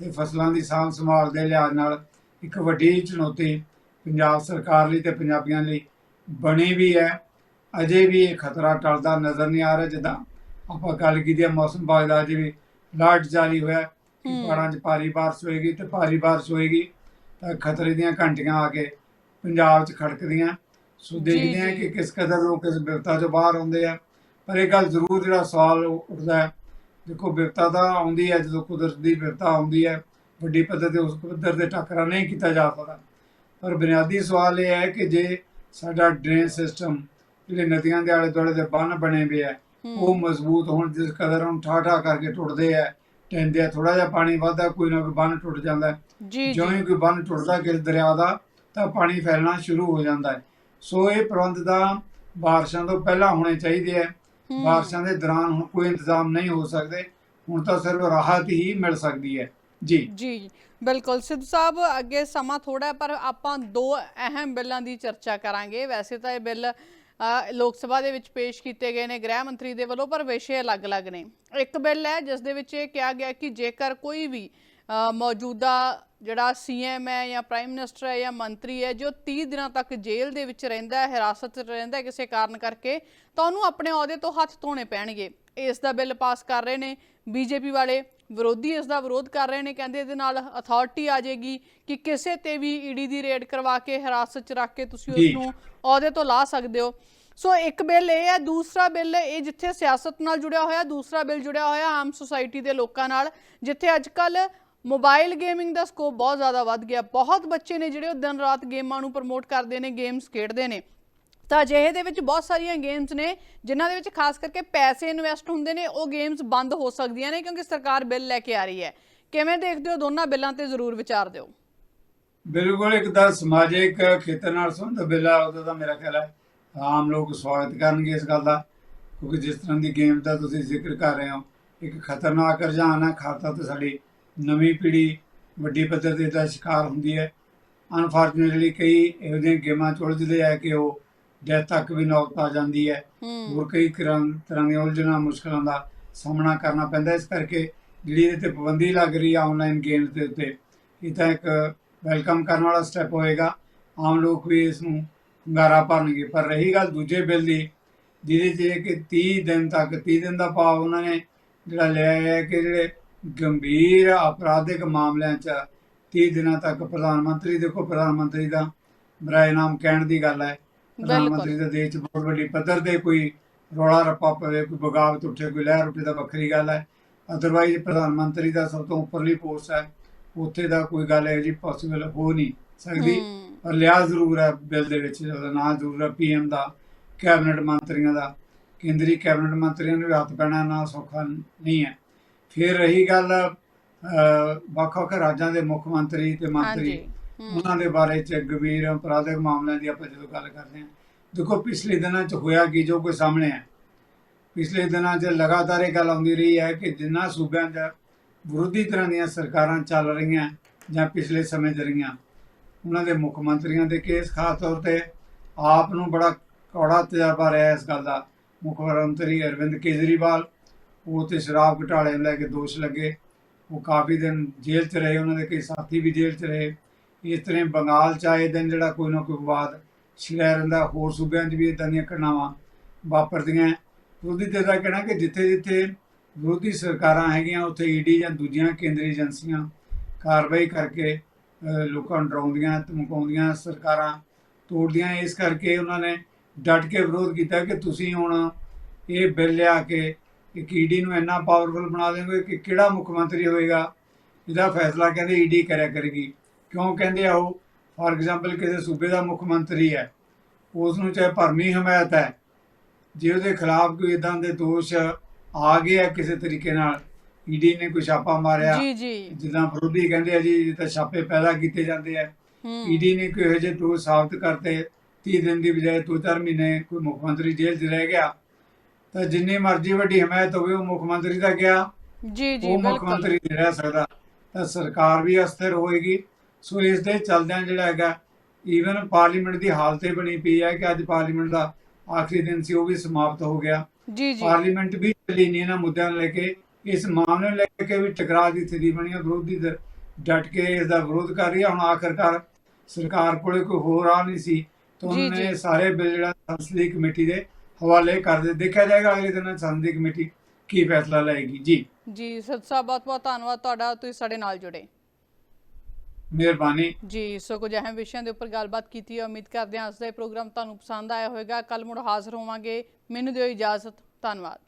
ਤੇ ਫਸਲਾਂ ਦੀ ਸਾਂਭ ਸੰਭਾਲ ਦੇ ਲਿਹਾਜ਼ ਨਾਲ ਇੱਕ ਵੱਡੀ ਚੁਣੌਤੀ ਪੰਜਾਬ ਸਰਕਾਰ ਲਈ ਤੇ ਪੰਜਾਬੀਆਂ ਲਈ ਬਣੀ ਵੀ ਹੈ ਅਜੇ ਵੀ ਇਹ ਖਤਰਾ ਟਲਦਾ ਨਜ਼ਰ ਨਹੀਂ ਆ ਰਿਹਾ ਜਿੱਦਾਂ ਆਪਾਂ ਗੱਲ ਕੀਤੀ ਹੈ ਮੌਸਮ ਵਿਭਾਗ ਦਾ ਅਜੇ ਵੀ ਅਲਰਟ ਜਾਰੀ ਹੋਇਆ। ਪਹਾੜਾਂ 'ਚ ਭਾਰੀ ਬਾਰਿਸ਼ ਹੋਏਗੀ ਤੇ ਭਾਰੀ ਬਾਰਿਸ਼ ਹੋਏਗੀ ਤਾਂ ਖਤਰੇ ਦੀਆਂ ਘੰਟੀਆਂ ਆ ਕੇ ਪੰਜਾਬ 'ਚ ਖੜਕਦੀਆਂ ਸੋ ਦੇਖਦੇ ਹਾਂ ਜੀ। ਕਿ ਕਿਸ ਕਦਰ ਲੋਕ ਇਸ ਬਿਪਤਾ ਤੋਂ ਬਾਹਰ ਆਉਂਦੇ ਆ ਪਰ ਇਹ ਗੱਲ ਜ਼ਰੂਰ ਜਿਹੜਾ ਸਵਾਲ ਉੱਠਦਾ ਹੈ ਦੇਖੋ ਬਿਪਤਾ ਤਾਂ ਆਉਂਦੀ ਹੈ ਜਦੋਂ ਕੁਦਰਤ ਦੀ ਬਿਪਤਾ ਆਉਂਦੀ ਹੈ ਵੱਡੀ ਪੱਧਰ ਤੇ ਉਸ ਪੱਧਰ ਤੇ ਟੱਕਰਾ ਨਹੀਂ ਕੀਤਾ ਜਾ ਸਕਦਾ ਪਰ ਬੁਨਿਆਦੀ ਸਵਾਲ ਇਹ ਹੈ ਕਿ ਜੇ ਸਾਡਾ ਡਰੇਨ ਸਿਸਟਮ ਜਿਹੜੇ ਨਦੀਆਂ ਦੇ ਆਲੇ ਦੁਆਲੇ ਦੇ ਬੰਨ ਬਣੇ ਹੋਏ ਆ ਉਹ ਮਜ਼ਬੂਤ ਹੋਣ ਜਿਸ ਕਦਰ ਹੁਣ ਠਾਠਾ ਕਰਕੇ ਟੁੱਟਦੇ ਆ ਟੈਂਦੇ ਆ ਥੋੜਾ ਜਿਹਾ ਪਾਣੀ ਵੱਧਦਾ ਕੋਈ ਨਾ ਕੋਈ ਬੰਨ ਟੁੱਟ ਜਾਂਦਾ। ਜਿਉਂ ਹੀ ਕੋਈ ਬੰਨ ਟੁੱਟਦਾ ਕਿਸ ਦਰਿਆ ਦਾ ਤਾਂ ਪਾਣੀ ਫੈਲਣਾ ਸ਼ੁਰੂ ਹੋ ਜਾਂਦਾ ਹੈ। ਸੋ ਇਹ ਪ੍ਰਬੰਧ ਦਾ ਬਾਰਿਸ਼ਾਂ ਤੋਂ ਪਹਿਲਾਂ ਹੋਣੇ ਚਾਹੀਦੇ ਆ। ਬਾਰਿਸ਼ਾਂ ਦੇ ਦੌਰਾਨ ਹੁਣ ਕੋਈ ਇੰਤਜ਼ਾਮ ਨਹੀਂ ਹੋ ਸਕਦੇ। ਹੁਣ ਤਾਂ ਸਿਰਫ ਰਾਹਤ ਹੀ ਮਿਲ ਸਕਦੀ ਹੈ। ਜੀ। ਜੀ, ਬਿਲਕੁਲ। ਸਿੱਧੂ ਸਾਹਿਬ, ਅੱਗੇ ਸਮਾਂ ਥੋੜਾ ਪਰ ਆਪਾਂ ਦੋ ਅਹਿਮ ਬਿੱਲਾਂ ਦੀ ਚਰਚਾ ਕਰਾਂਗੇ। ਵੈਸੇ ਤਾਂ ਇਹ ਬਿੱਲ ਲੋਕ ਸਭਾ ਦੇ ਵਿੱਚ ਪੇਸ਼ ਕੀਤੇ ਗਏ ਨੇ, ਗ੍ਰਹਿ ਮੰਤਰੀ ਦੇ ਵੱਲੋਂ, ਪਰ ਵਿਸ਼ੇ ਅਲੱਗ-ਅਲੱਗ ਨੇ। ਇੱਕ ਬਿੱਲ ਹੈ, ਜਿਸ ਦੇ ਵਿੱਚ ਇਹ ਕਿਹਾ ਗਿਆ ਕਿ ਜੇਕਰ ਕੋਈ ਵੀ ਮੌਜੂਦਾ ਜਿਹੜਾ ਸੀਐਮ ਹੈ ਜਾਂ ਪ੍ਰਾਈਮ ਮਿਨਿਸਟਰ ਹੈ ਜਾਂ ਮੰਤਰੀ ਹੈ, ਜੋ 30 ਦਿਨਾਂ ਤੱਕ ਜੇਲ੍ਹ ਦੇ ਵਿੱਚ ਰਹਿੰਦਾ ਹੈ, ਹਿਰਾਸਤ 'ਚ ਰਹਿੰਦਾ ਹੈ ਕਿਸੇ ਕਾਰਨ ਕਰਕੇ, ਤਾਂ ਉਹਨੂੰ ਆਪਣੇ ਅਹੁਦੇ ਤੋਂ ਹੱਥ ਧੋਣੇ ਪੈਣਗੇ। ਇਸ ਦਾ ਬਿੱਲ ਪਾਸ ਕਰ ਰਹੇ ਨੇ ਬੀਜੇਪੀ ਵਾਲੇ। ਵਿਰੋਧੀ ਇਸ ਦਾ ਵਿਰੋਧ ਕਰ ਰਹੇ ਨੇ ਕਹਿੰਦੇ ਇਹਦੇ ਨਾਲ ਅਥਾਰਟੀ ਆ ਜਾਏਗੀ ਕਿ ਕਿਸੇ ਤੇ ਵੀ ਈਡੀ ਦੀ ਰੇਡ ਕਰਵਾ ਕੇ ਹਿਰਾਸਤ 'ਚ ਰੱਖ ਕੇ ਤੁਸੀਂ। ਉਸ ਨੂੰ ਅਹੁਦੇ ਤੋਂ ਲਾ ਸਕਦੇ ਹੋ। ਸੋ ਇੱਕ ਬਿੱਲ ਇਹ ਹੈ ਦੂਸਰਾ ਬਿੱਲ ਇਹ ਜਿੱਥੇ ਸਿਆਸਤ ਨਾਲ ਜੁੜਿਆ ਹੋਇਆ ਦੂਸਰਾ ਬਿੱਲ ਜੁੜਿਆ ਹੋਇਆ ਆਮ ਸੁਸਾਇਟੀ ਦੇ ਲੋਕਾਂ ਨਾਲ ਜਿੱਥੇ ਅੱਜ ਕੱਲ ਮੋਬਾਈਲ ਗੇਮਿੰਗ ਦਾ ਸਕੋਪ ਬਹੁਤ ਜ਼ਿਆਦਾ ਵੱਧ ਗਿਆ। ਬਹੁਤ ਬੱਚੇ ਨੇ ਜਿਹੜੇ ਉਹ ਦਿਨ ਰਾਤ ਗੇਮਾਂ ਨੂੰ ਪ੍ਰਮੋਟ ਕਰਦੇ ਨੇ ਗੇਮਸ ਖੇਡਦੇ ਨੇ। ਤਾਂ ਅਜਿਹੇ ਦੇ ਵਿੱਚ ਬਹੁਤ ਸਾਰੀਆਂ ਗੇਮਸ ਨੇ, ਜਿਨ੍ਹਾਂ ਦੇ ਵਿੱਚ ਖਾਸ ਕਰਕੇ ਪੈਸੇ ਇਨਵੈਸਟ ਹੁੰਦੇ ਨੇ, ਉਹ ਗੇਮਸ ਬੰਦ ਹੋ ਸਕਦੀਆਂ ਨੇ ਕਿਉਂਕਿ ਸਰਕਾਰ ਬਿੱਲ ਲੈ ਕੇ ਆ ਰਹੀ ਹੈ। ਕਿਵੇਂ ਦੇਖਦੇ ਹੋ ਦੋਨਾਂ ਬਿੱਲਾਂ ਤੇ ਜ਼ਰੂਰ ਵਿਚਾਰ ਦਿਓ। ਬਿਲਕੁਲ ਇੱਕ ਤਾਂ ਸਮਾਜਿਕ ਖੇਤਰ ਨਾਲ ਸੰਬੰਧ ਬਿੱਲ ਉਹਦਾ ਤਾਂ ਮੇਰਾ ਖਿਆਲ ਹੈ, ਆਮ ਲੋਕ ਸਵਾਗਤ ਕਰਨਗੇ ਇਸ ਗੱਲ ਦਾ, ਕਿਉਂਕਿ ਜਿਸ ਤਰ੍ਹਾਂ ਦੀ ਗੇਮ ਦਾ ਤੁਸੀਂ ਜ਼ਿਕਰ ਕਰ ਰਹੇ ਹੋ, ਇੱਕ ਖਤਰਨਾਕ ਰੁਝਾਨ ਹੈ ਖਾਤਾ ਤੇ ਸਾਡੀ ਨਵੀਂ ਪੀੜ੍ਹੀ ਵੱਡੀ ਪੱਧਰ ਤੇ ਦਾ ਸ਼ਿਕਾਰ ਹੁੰਦੀ ਹੈ। ਅਨਫੋਰਚੂਨੇਟਲੀ ਕਈ ਇਹੋ ਜਿਹੀਆਂ ਗੇਮਾਂ 'ਚ ਉਲਝਦੇ ਆ ਕਿ ਉਹ ਡੈਥ ਤੱਕ ਵੀ ਨੌਬਤ ਆ ਜਾਂਦੀ ਹੈ ਹੂੰ। ਹੋਰ ਕਈ ਤਰ੍ਹਾਂ ਦੀਆਂ ਉਲਝਣਾਂ ਮੁਸ਼ਕਲਾਂ ਦਾ ਸਾਹਮਣਾ ਕਰਨਾ ਪੈਂਦਾ ਇਸ ਕਰਕੇ ਜਿਹੜੀ ਇਹਦੇ ਤੇ ਪਾਬੰਦੀ ਲੱਗ ਰਹੀ ਆ ਆਨਲਾਈਨ ਗੇਮਸ ਦੇ ਉੱਤੇ ਇਹ ਤਾਂ ਇੱਕ ਵੈਲਕਮ ਕਰਨ ਵਾਲਾ ਸਟੈਪ ਹੋਏਗਾ। ਆਮ ਲੋਕ ਵੀ ਇਸ ਨੂੰ ਹੁੰਗਾਰਾ ਭਰਨਗੇ। ਪਰ ਰਹੀ ਗੱਲ ਦੂਜੇ ਬਿੱਲ ਦੀ ਜਿਹਦੇ ਇਹ ਕਿ 30 ਦਿਨ ਤੱਕ 30 ਦਿਨ ਦਾ ਭਾਵ ਉਹਨਾਂ ਨੇ ਜਿਹੜਾ ਲਿਆ ਹੈ ਕਿ ਜਿਹੜੇ ਗੰਭੀਰ ਅਪਰਾਧਿਕ ਮਾਮਲਿਆਂ 'ਚ 30 ਦਿਨਾਂ ਤੱਕ ਪ੍ਰਧਾਨ ਮੰਤਰੀ ਦੇਖੋ ਪ੍ਰਧਾਨ ਮੰਤਰੀ ਦਾ ਬਰਾਏ ਨਾਮ ਕਹਿਣ ਦੀ ਗੱਲ ਹੈ। ਪ੍ਰਧਾਨ। ਮੰਤਰੀ ਦੇ ਦੇਸ਼ 'ਚ ਬਹੁਤ ਵੱਡੀ ਪੱਧਰ ਤੇ ਕੋਈ ਰੌਲਾ ਰੱਪਾ ਪਵੇ ਕੋਈ ਬਗਾਵਤ ਉੱਠੇ ਕੋਈ ਲਹਿਰ ਉੱਠੇ ਤਾਂ ਵੱਖਰੀ ਗੱਲ ਹੈ। ਅਦਰਵਾਈਜ਼ ਪ੍ਰਧਾਨ ਮੰਤਰੀ ਦਾ ਸਭ ਤੋਂ ਉੱਪਰਲੀ ਪੋਸਟ ਹੈ। ਉੱਥੇ ਦਾ ਕੋਈ ਗੱਲ ਇਹੋ ਜਿਹੀ ਪੋਸੀਬਲ ਹੋ ਨਹੀਂ ਸਕਦੀ। ਹੂੰ, ਪਰ ਲਿਆ ਜ਼ਰੂਰ ਹੈ ਬਿੱਲ ਦੇ ਵਿੱਚ ਨਾਂ ਜ਼ਰੂਰ ਹੈ ਪੀਐਮ ਦਾ ਕੈਬਨਿਟ ਮੰਤਰੀਆਂ ਦਾ। ਕੇਂਦਰੀ ਕੈਬਨਿਟ ਮੰਤਰੀਆਂ ਨੂੰ ਹੱਥ ਪੈਣਾ ਨਾ ਸੌਖਾ ਨਹੀਂ ਹੈ। ਫਿਰ ਰਹੀ ਗੱਲ ਵੱਖ-ਵੱਖ ਰਾਜਾਂ ਦੇ ਮੁੱਖ ਮੰਤਰੀ ਤੇ ਮੰਤਰੀ। ਹੂੰ, ਉਹਨਾਂ ਦੇ ਬਾਰੇ ਚ ਗੰਭੀਰ ਅਪਰਾਧਿਕ ਮਾਮਲਿਆਂ ਦੀ ਆਪਾਂ ਜਦੋਂ ਗੱਲ ਕਰਦੇ ਹਾਂ, ਦੇਖੋ ਪਿਛਲੇ ਦਿਨਾਂ ਚ ਹੋਇਆ ਕੀ ਜੋ ਕੋਈ ਸਾਹਮਣੇ ਹੈ ਪਿਛਲੇ ਦਿਨਾਂ 'ਚ ਲਗਾਤਾਰ ਇਹ ਗੱਲ ਆਉਂਦੀ ਰਹੀ ਹੈ ਕਿ ਜਿੰਨਾ ਸੂਬਿਆਂ 'ਚ ਵਿਰੋਧੀ ਤਰ੍ਹਾਂ ਦੀਆਂ ਸਰਕਾਰਾਂ ਚੱਲ ਰਹੀਆਂ ਜਾਂ ਪਿਛਲੇ ਸਮੇਂ 'ਚ ਰਹੀਆਂ ਉਹਨਾਂ ਦੇ ਮੁੱਖ ਮੰਤਰੀਆਂ ਦੇ ਕੇਸ ਖਾਸ ਤੌਰ ਤੇ ਆਪ ਨੂੰ ਬੜਾ ਕੌੜਾ ਤਜਰਬਾ ਰਿਹਾ ਇਸ ਗੱਲ ਦਾ। ਮੁੱਖ ਮੰਤਰੀ ਅਰਵਿੰਦ ਕੇਜਰੀਵਾਲ, ਉਹ ਤੇ ਸ਼ਰਾਬ ਘਟਾਲੇ ਲੈ ਕੇ ਦੋਸ਼ ਲੱਗੇ। ਉਹ ਕਾਫੀ ਦਿਨ ਜੇਲ੍ਹ 'ਚ ਰਹੇ, ਉਹਨਾਂ ਦੇ ਕਈ ਸਾਥੀ ਵੀ ਜੇਲ੍ਹ 'ਚ ਰਹੇ। ਇਸ ਤਰ੍ਹਾਂ ਬੰਗਾਲ 'ਚ ਆਏ ਦਿਨ ਜਿਹੜਾ ਕੋਈ ਨਾ ਕੋਈ ਵਿਵਾਦ ਛਿੜਿਆ ਰਹਿੰਦਾ ਹੋਰ ਸੂਬਿਆਂ 'ਚ ਵੀ ਇਦਾਂ ਦੀਆਂ ਘਟਨਾਵਾਂ ਵਾਪਰਦੀਆਂ। ਵਿਰੋਧੀ ਧਿਰ ਦਾ ਕਹਿਣਾ ਕਿ ਜਿੱਥੇ ਜਿੱਥੇ ਵਿਰੋਧੀ ਸਰਕਾਰਾਂ ਹੈਗੀਆਂ, ਉੱਥੇ ਈਡੀ ਜਾਂ ਦੂਜੀਆਂ ਕੇਂਦਰੀ ਏਜੰਸੀਆਂ ਕਾਰਵਾਈ ਕਰਕੇ ਲੋਕਾਂ ਨੂੰ ਡਰਾਉਂਦੀਆਂ, ਧਮਕਾਉਂਦੀਆਂ, ਸਰਕਾਰਾਂ ਤੋੜਦੀਆਂ। ਇਸ ਕਰਕੇ ਉਹਨਾਂ ਨੇ ਡਟ ਕੇ ਵਿਰੋਧ ਕੀਤਾ ਕਿ ਤੁਸੀਂ ਹੁਣ ਇਹ ਬਿੱਲ ਲਿਆ ਕੇ ਇੱਕ ਈਡੀ ਨੂੰ ਇੰਨਾ ਪਾਵਰਫੁਲ ਬਣਾ ਦੇਣਗੇ ਕਿ ਕਿਹੜਾ ਮੁੱਖ ਮੰਤਰੀ ਹੋਏਗਾ? ਇਹਦਾ ਫੈਸਲਾ ਕਹਿੰਦੇ ਈਡੀ ਕਰਿਆ ਕਰੇਗੀ। ਕਿਉਂ ਕਹਿੰਦੇ ਆ ਉਹ? ਫਾਰ ਐਗਜ਼ਾਮਪਲ ਕਿਸੇ ਸੂਬੇ ਦਾ ਮੁੱਖ ਮੰਤਰੀ ਹੈ। ਉਸ ਨੂੰ ਚਾਹੇ ਭਰਮੀ ਹਮਾਇਤ ਹੈ। ਜੇ ਉਹਦੇ ਖਿਲਾਫ ਕੋਈ ਇਦਾਂ ਦੇ ਦੋਸ਼ ਆ ਗਏ ਆ ਕਿਸੇ ਤਰੀਕੇ ਨਾਲ ਈਡੀ ਨੇ ਕੋਈ ਛਾਪਾ ਮਾਰਿਆ। ਜੀ ਜੀ। ਜਿੱਦਾਂ ਵਿਰੋਧੀ ਕਹਿੰਦੇ ਆ ਜੀ ਇਹ ਤਾਂ ਛਾਪੇ ਪੈਦਾ ਕੀਤੇ ਜਾਂਦੇ ਆ। ਈਡੀ ਨੇ ਕੋਈ ਇਹੋ ਜਿਹੇ ਦੋਸ਼ ਸਾਬਤ ਕਰਤੇ 30 ਦਿਨ ਦੀ ਬਜਾਏ ਦੋ ਚਾਰ ਮਹੀਨੇ ਕੋਈ ਮੁੱਖ ਮੰਤਰੀ ਜੇਲ੍ਹ 'ਚ ਰਹਿ ਗਿਆ। ਤਾਂ ਜਿੰਨੀ ਮਰਜ਼ੀ ਵੱਡੀ ਹਮਾਇਤ ਹੋਵੇ ਉਹ ਮੁੱਖ ਮੰਤਰੀ ਦਾ ਗਿਆ। ਜੀ ਜੀ ਉਹ ਮੁੱਖ ਬਿਲਕੁਲ। ਮੰਤਰੀ ਨਹੀਂ ਰਹਿ ਸਕਦਾ। ਤਾਂ ਸਰਕਾਰ ਵੀ ਅਸਥਿਰ ਹੋਏਗੀ। ਸੋ ਇਸ ਦੇ ਚੱਲਦਿਆਂ ਜਿਹੜਾ ਹੈਗਾ ਈਵਨ ਪਾਰਲੀਮੈਂਟ ਦੀ ਹਾਲਤ ਇਹ ਬਣੀ ਪਈ ਹੈ ਕਿ ਅੱਜ ਪਾਰਲੀਮੈਂਟ ਦਾ ਆਖਰੀ ਦਿਨ ਸੀ ਉਹ ਵੀ ਸਮਾਪਤ ਹੋ ਗਿਆ। ਜੀ ਜੀ। ਪਾਰਲੀਮੈਂਟ ਵੀ ਚੱਲੀ ਨਹੀਂ ਇਹਨਾਂ ਮੁੱਦਿਆਂ ਨੂੰ ਲੈ ਕੇ। ਇਸ ਮਾਮਲੇ ਨੂੰ ਲੈ ਕੇ ਵੀ ਟਕਰਾਅ ਦੀ ਸਥਿਤੀ ਬਣੀ ਹੈ ਵਿਰੋਧੀ ਧਿਰ ਡਟ ਕੇ ਇਸ ਦਾ ਵਿਰੋਧ ਕਰ ਰਹੀ ਹੈ। ਹੁਣ ਆਖਰਕਾਰ ਸਰਕਾਰ ਕੋਲੇ ਕੋਈ ਹੋਰ ਰਾਹ ਨਹੀਂ ਸੀ ਤਾਂ ਉਹਨਾਂ। ਸਾਰੇ ਬਿੱਲ ਜਿਹੜਾ ਸੰਸਦੀ ਕਮੇਟੀ ਦੇ ਹਵਾਲੇ ਕਰ ਦਿੱਤੇ। ਦੇਖਿਆ ਜਾਏਗਾ ਅਗਲੇ ਦਿਨ ਸੰਸਦੀ ਕਮੇਟੀ ਕੀ ਫੈਸਲਾ ਲਏਗੀ। ਜੀ। ਜੀ ਸਤ ਸਾਹਿਬ ਬਹੁਤ ਬਹੁਤ ਧੰਨਵਾਦ ਤੁਹਾਡਾ। ਤੁਸੀਂ ਸਾਡੇ ਨਾਲ ਜੁੜੇ। ਮਿਹਰਬਾਨੀ। ਜੀ, ਸੋ ਕੁਝ ਅਹਿਮ ਵਿਸ਼ਿਆਂ ਦੇ ਉੱਪਰ ਗੱਲਬਾਤ ਕੀਤੀ ਹੈ। ਉਮੀਦ ਕਰਦੇ ਹਾਂ ਅੱਜ ਦਾ ਇਹ ਪ੍ਰੋਗਰਾਮ ਤੁਹਾਨੂੰ ਪਸੰਦ ਆਇਆ ਹੋਵੇਗਾ। ਕੱਲ ਮੁੜ ਹਾਜ਼ਰ ਹੋਵਾਂਗੇ। ਮੈਨੂੰ ਦਿਓ ਇਜਾਜ਼ਤ। ਧੰਨਵਾਦ।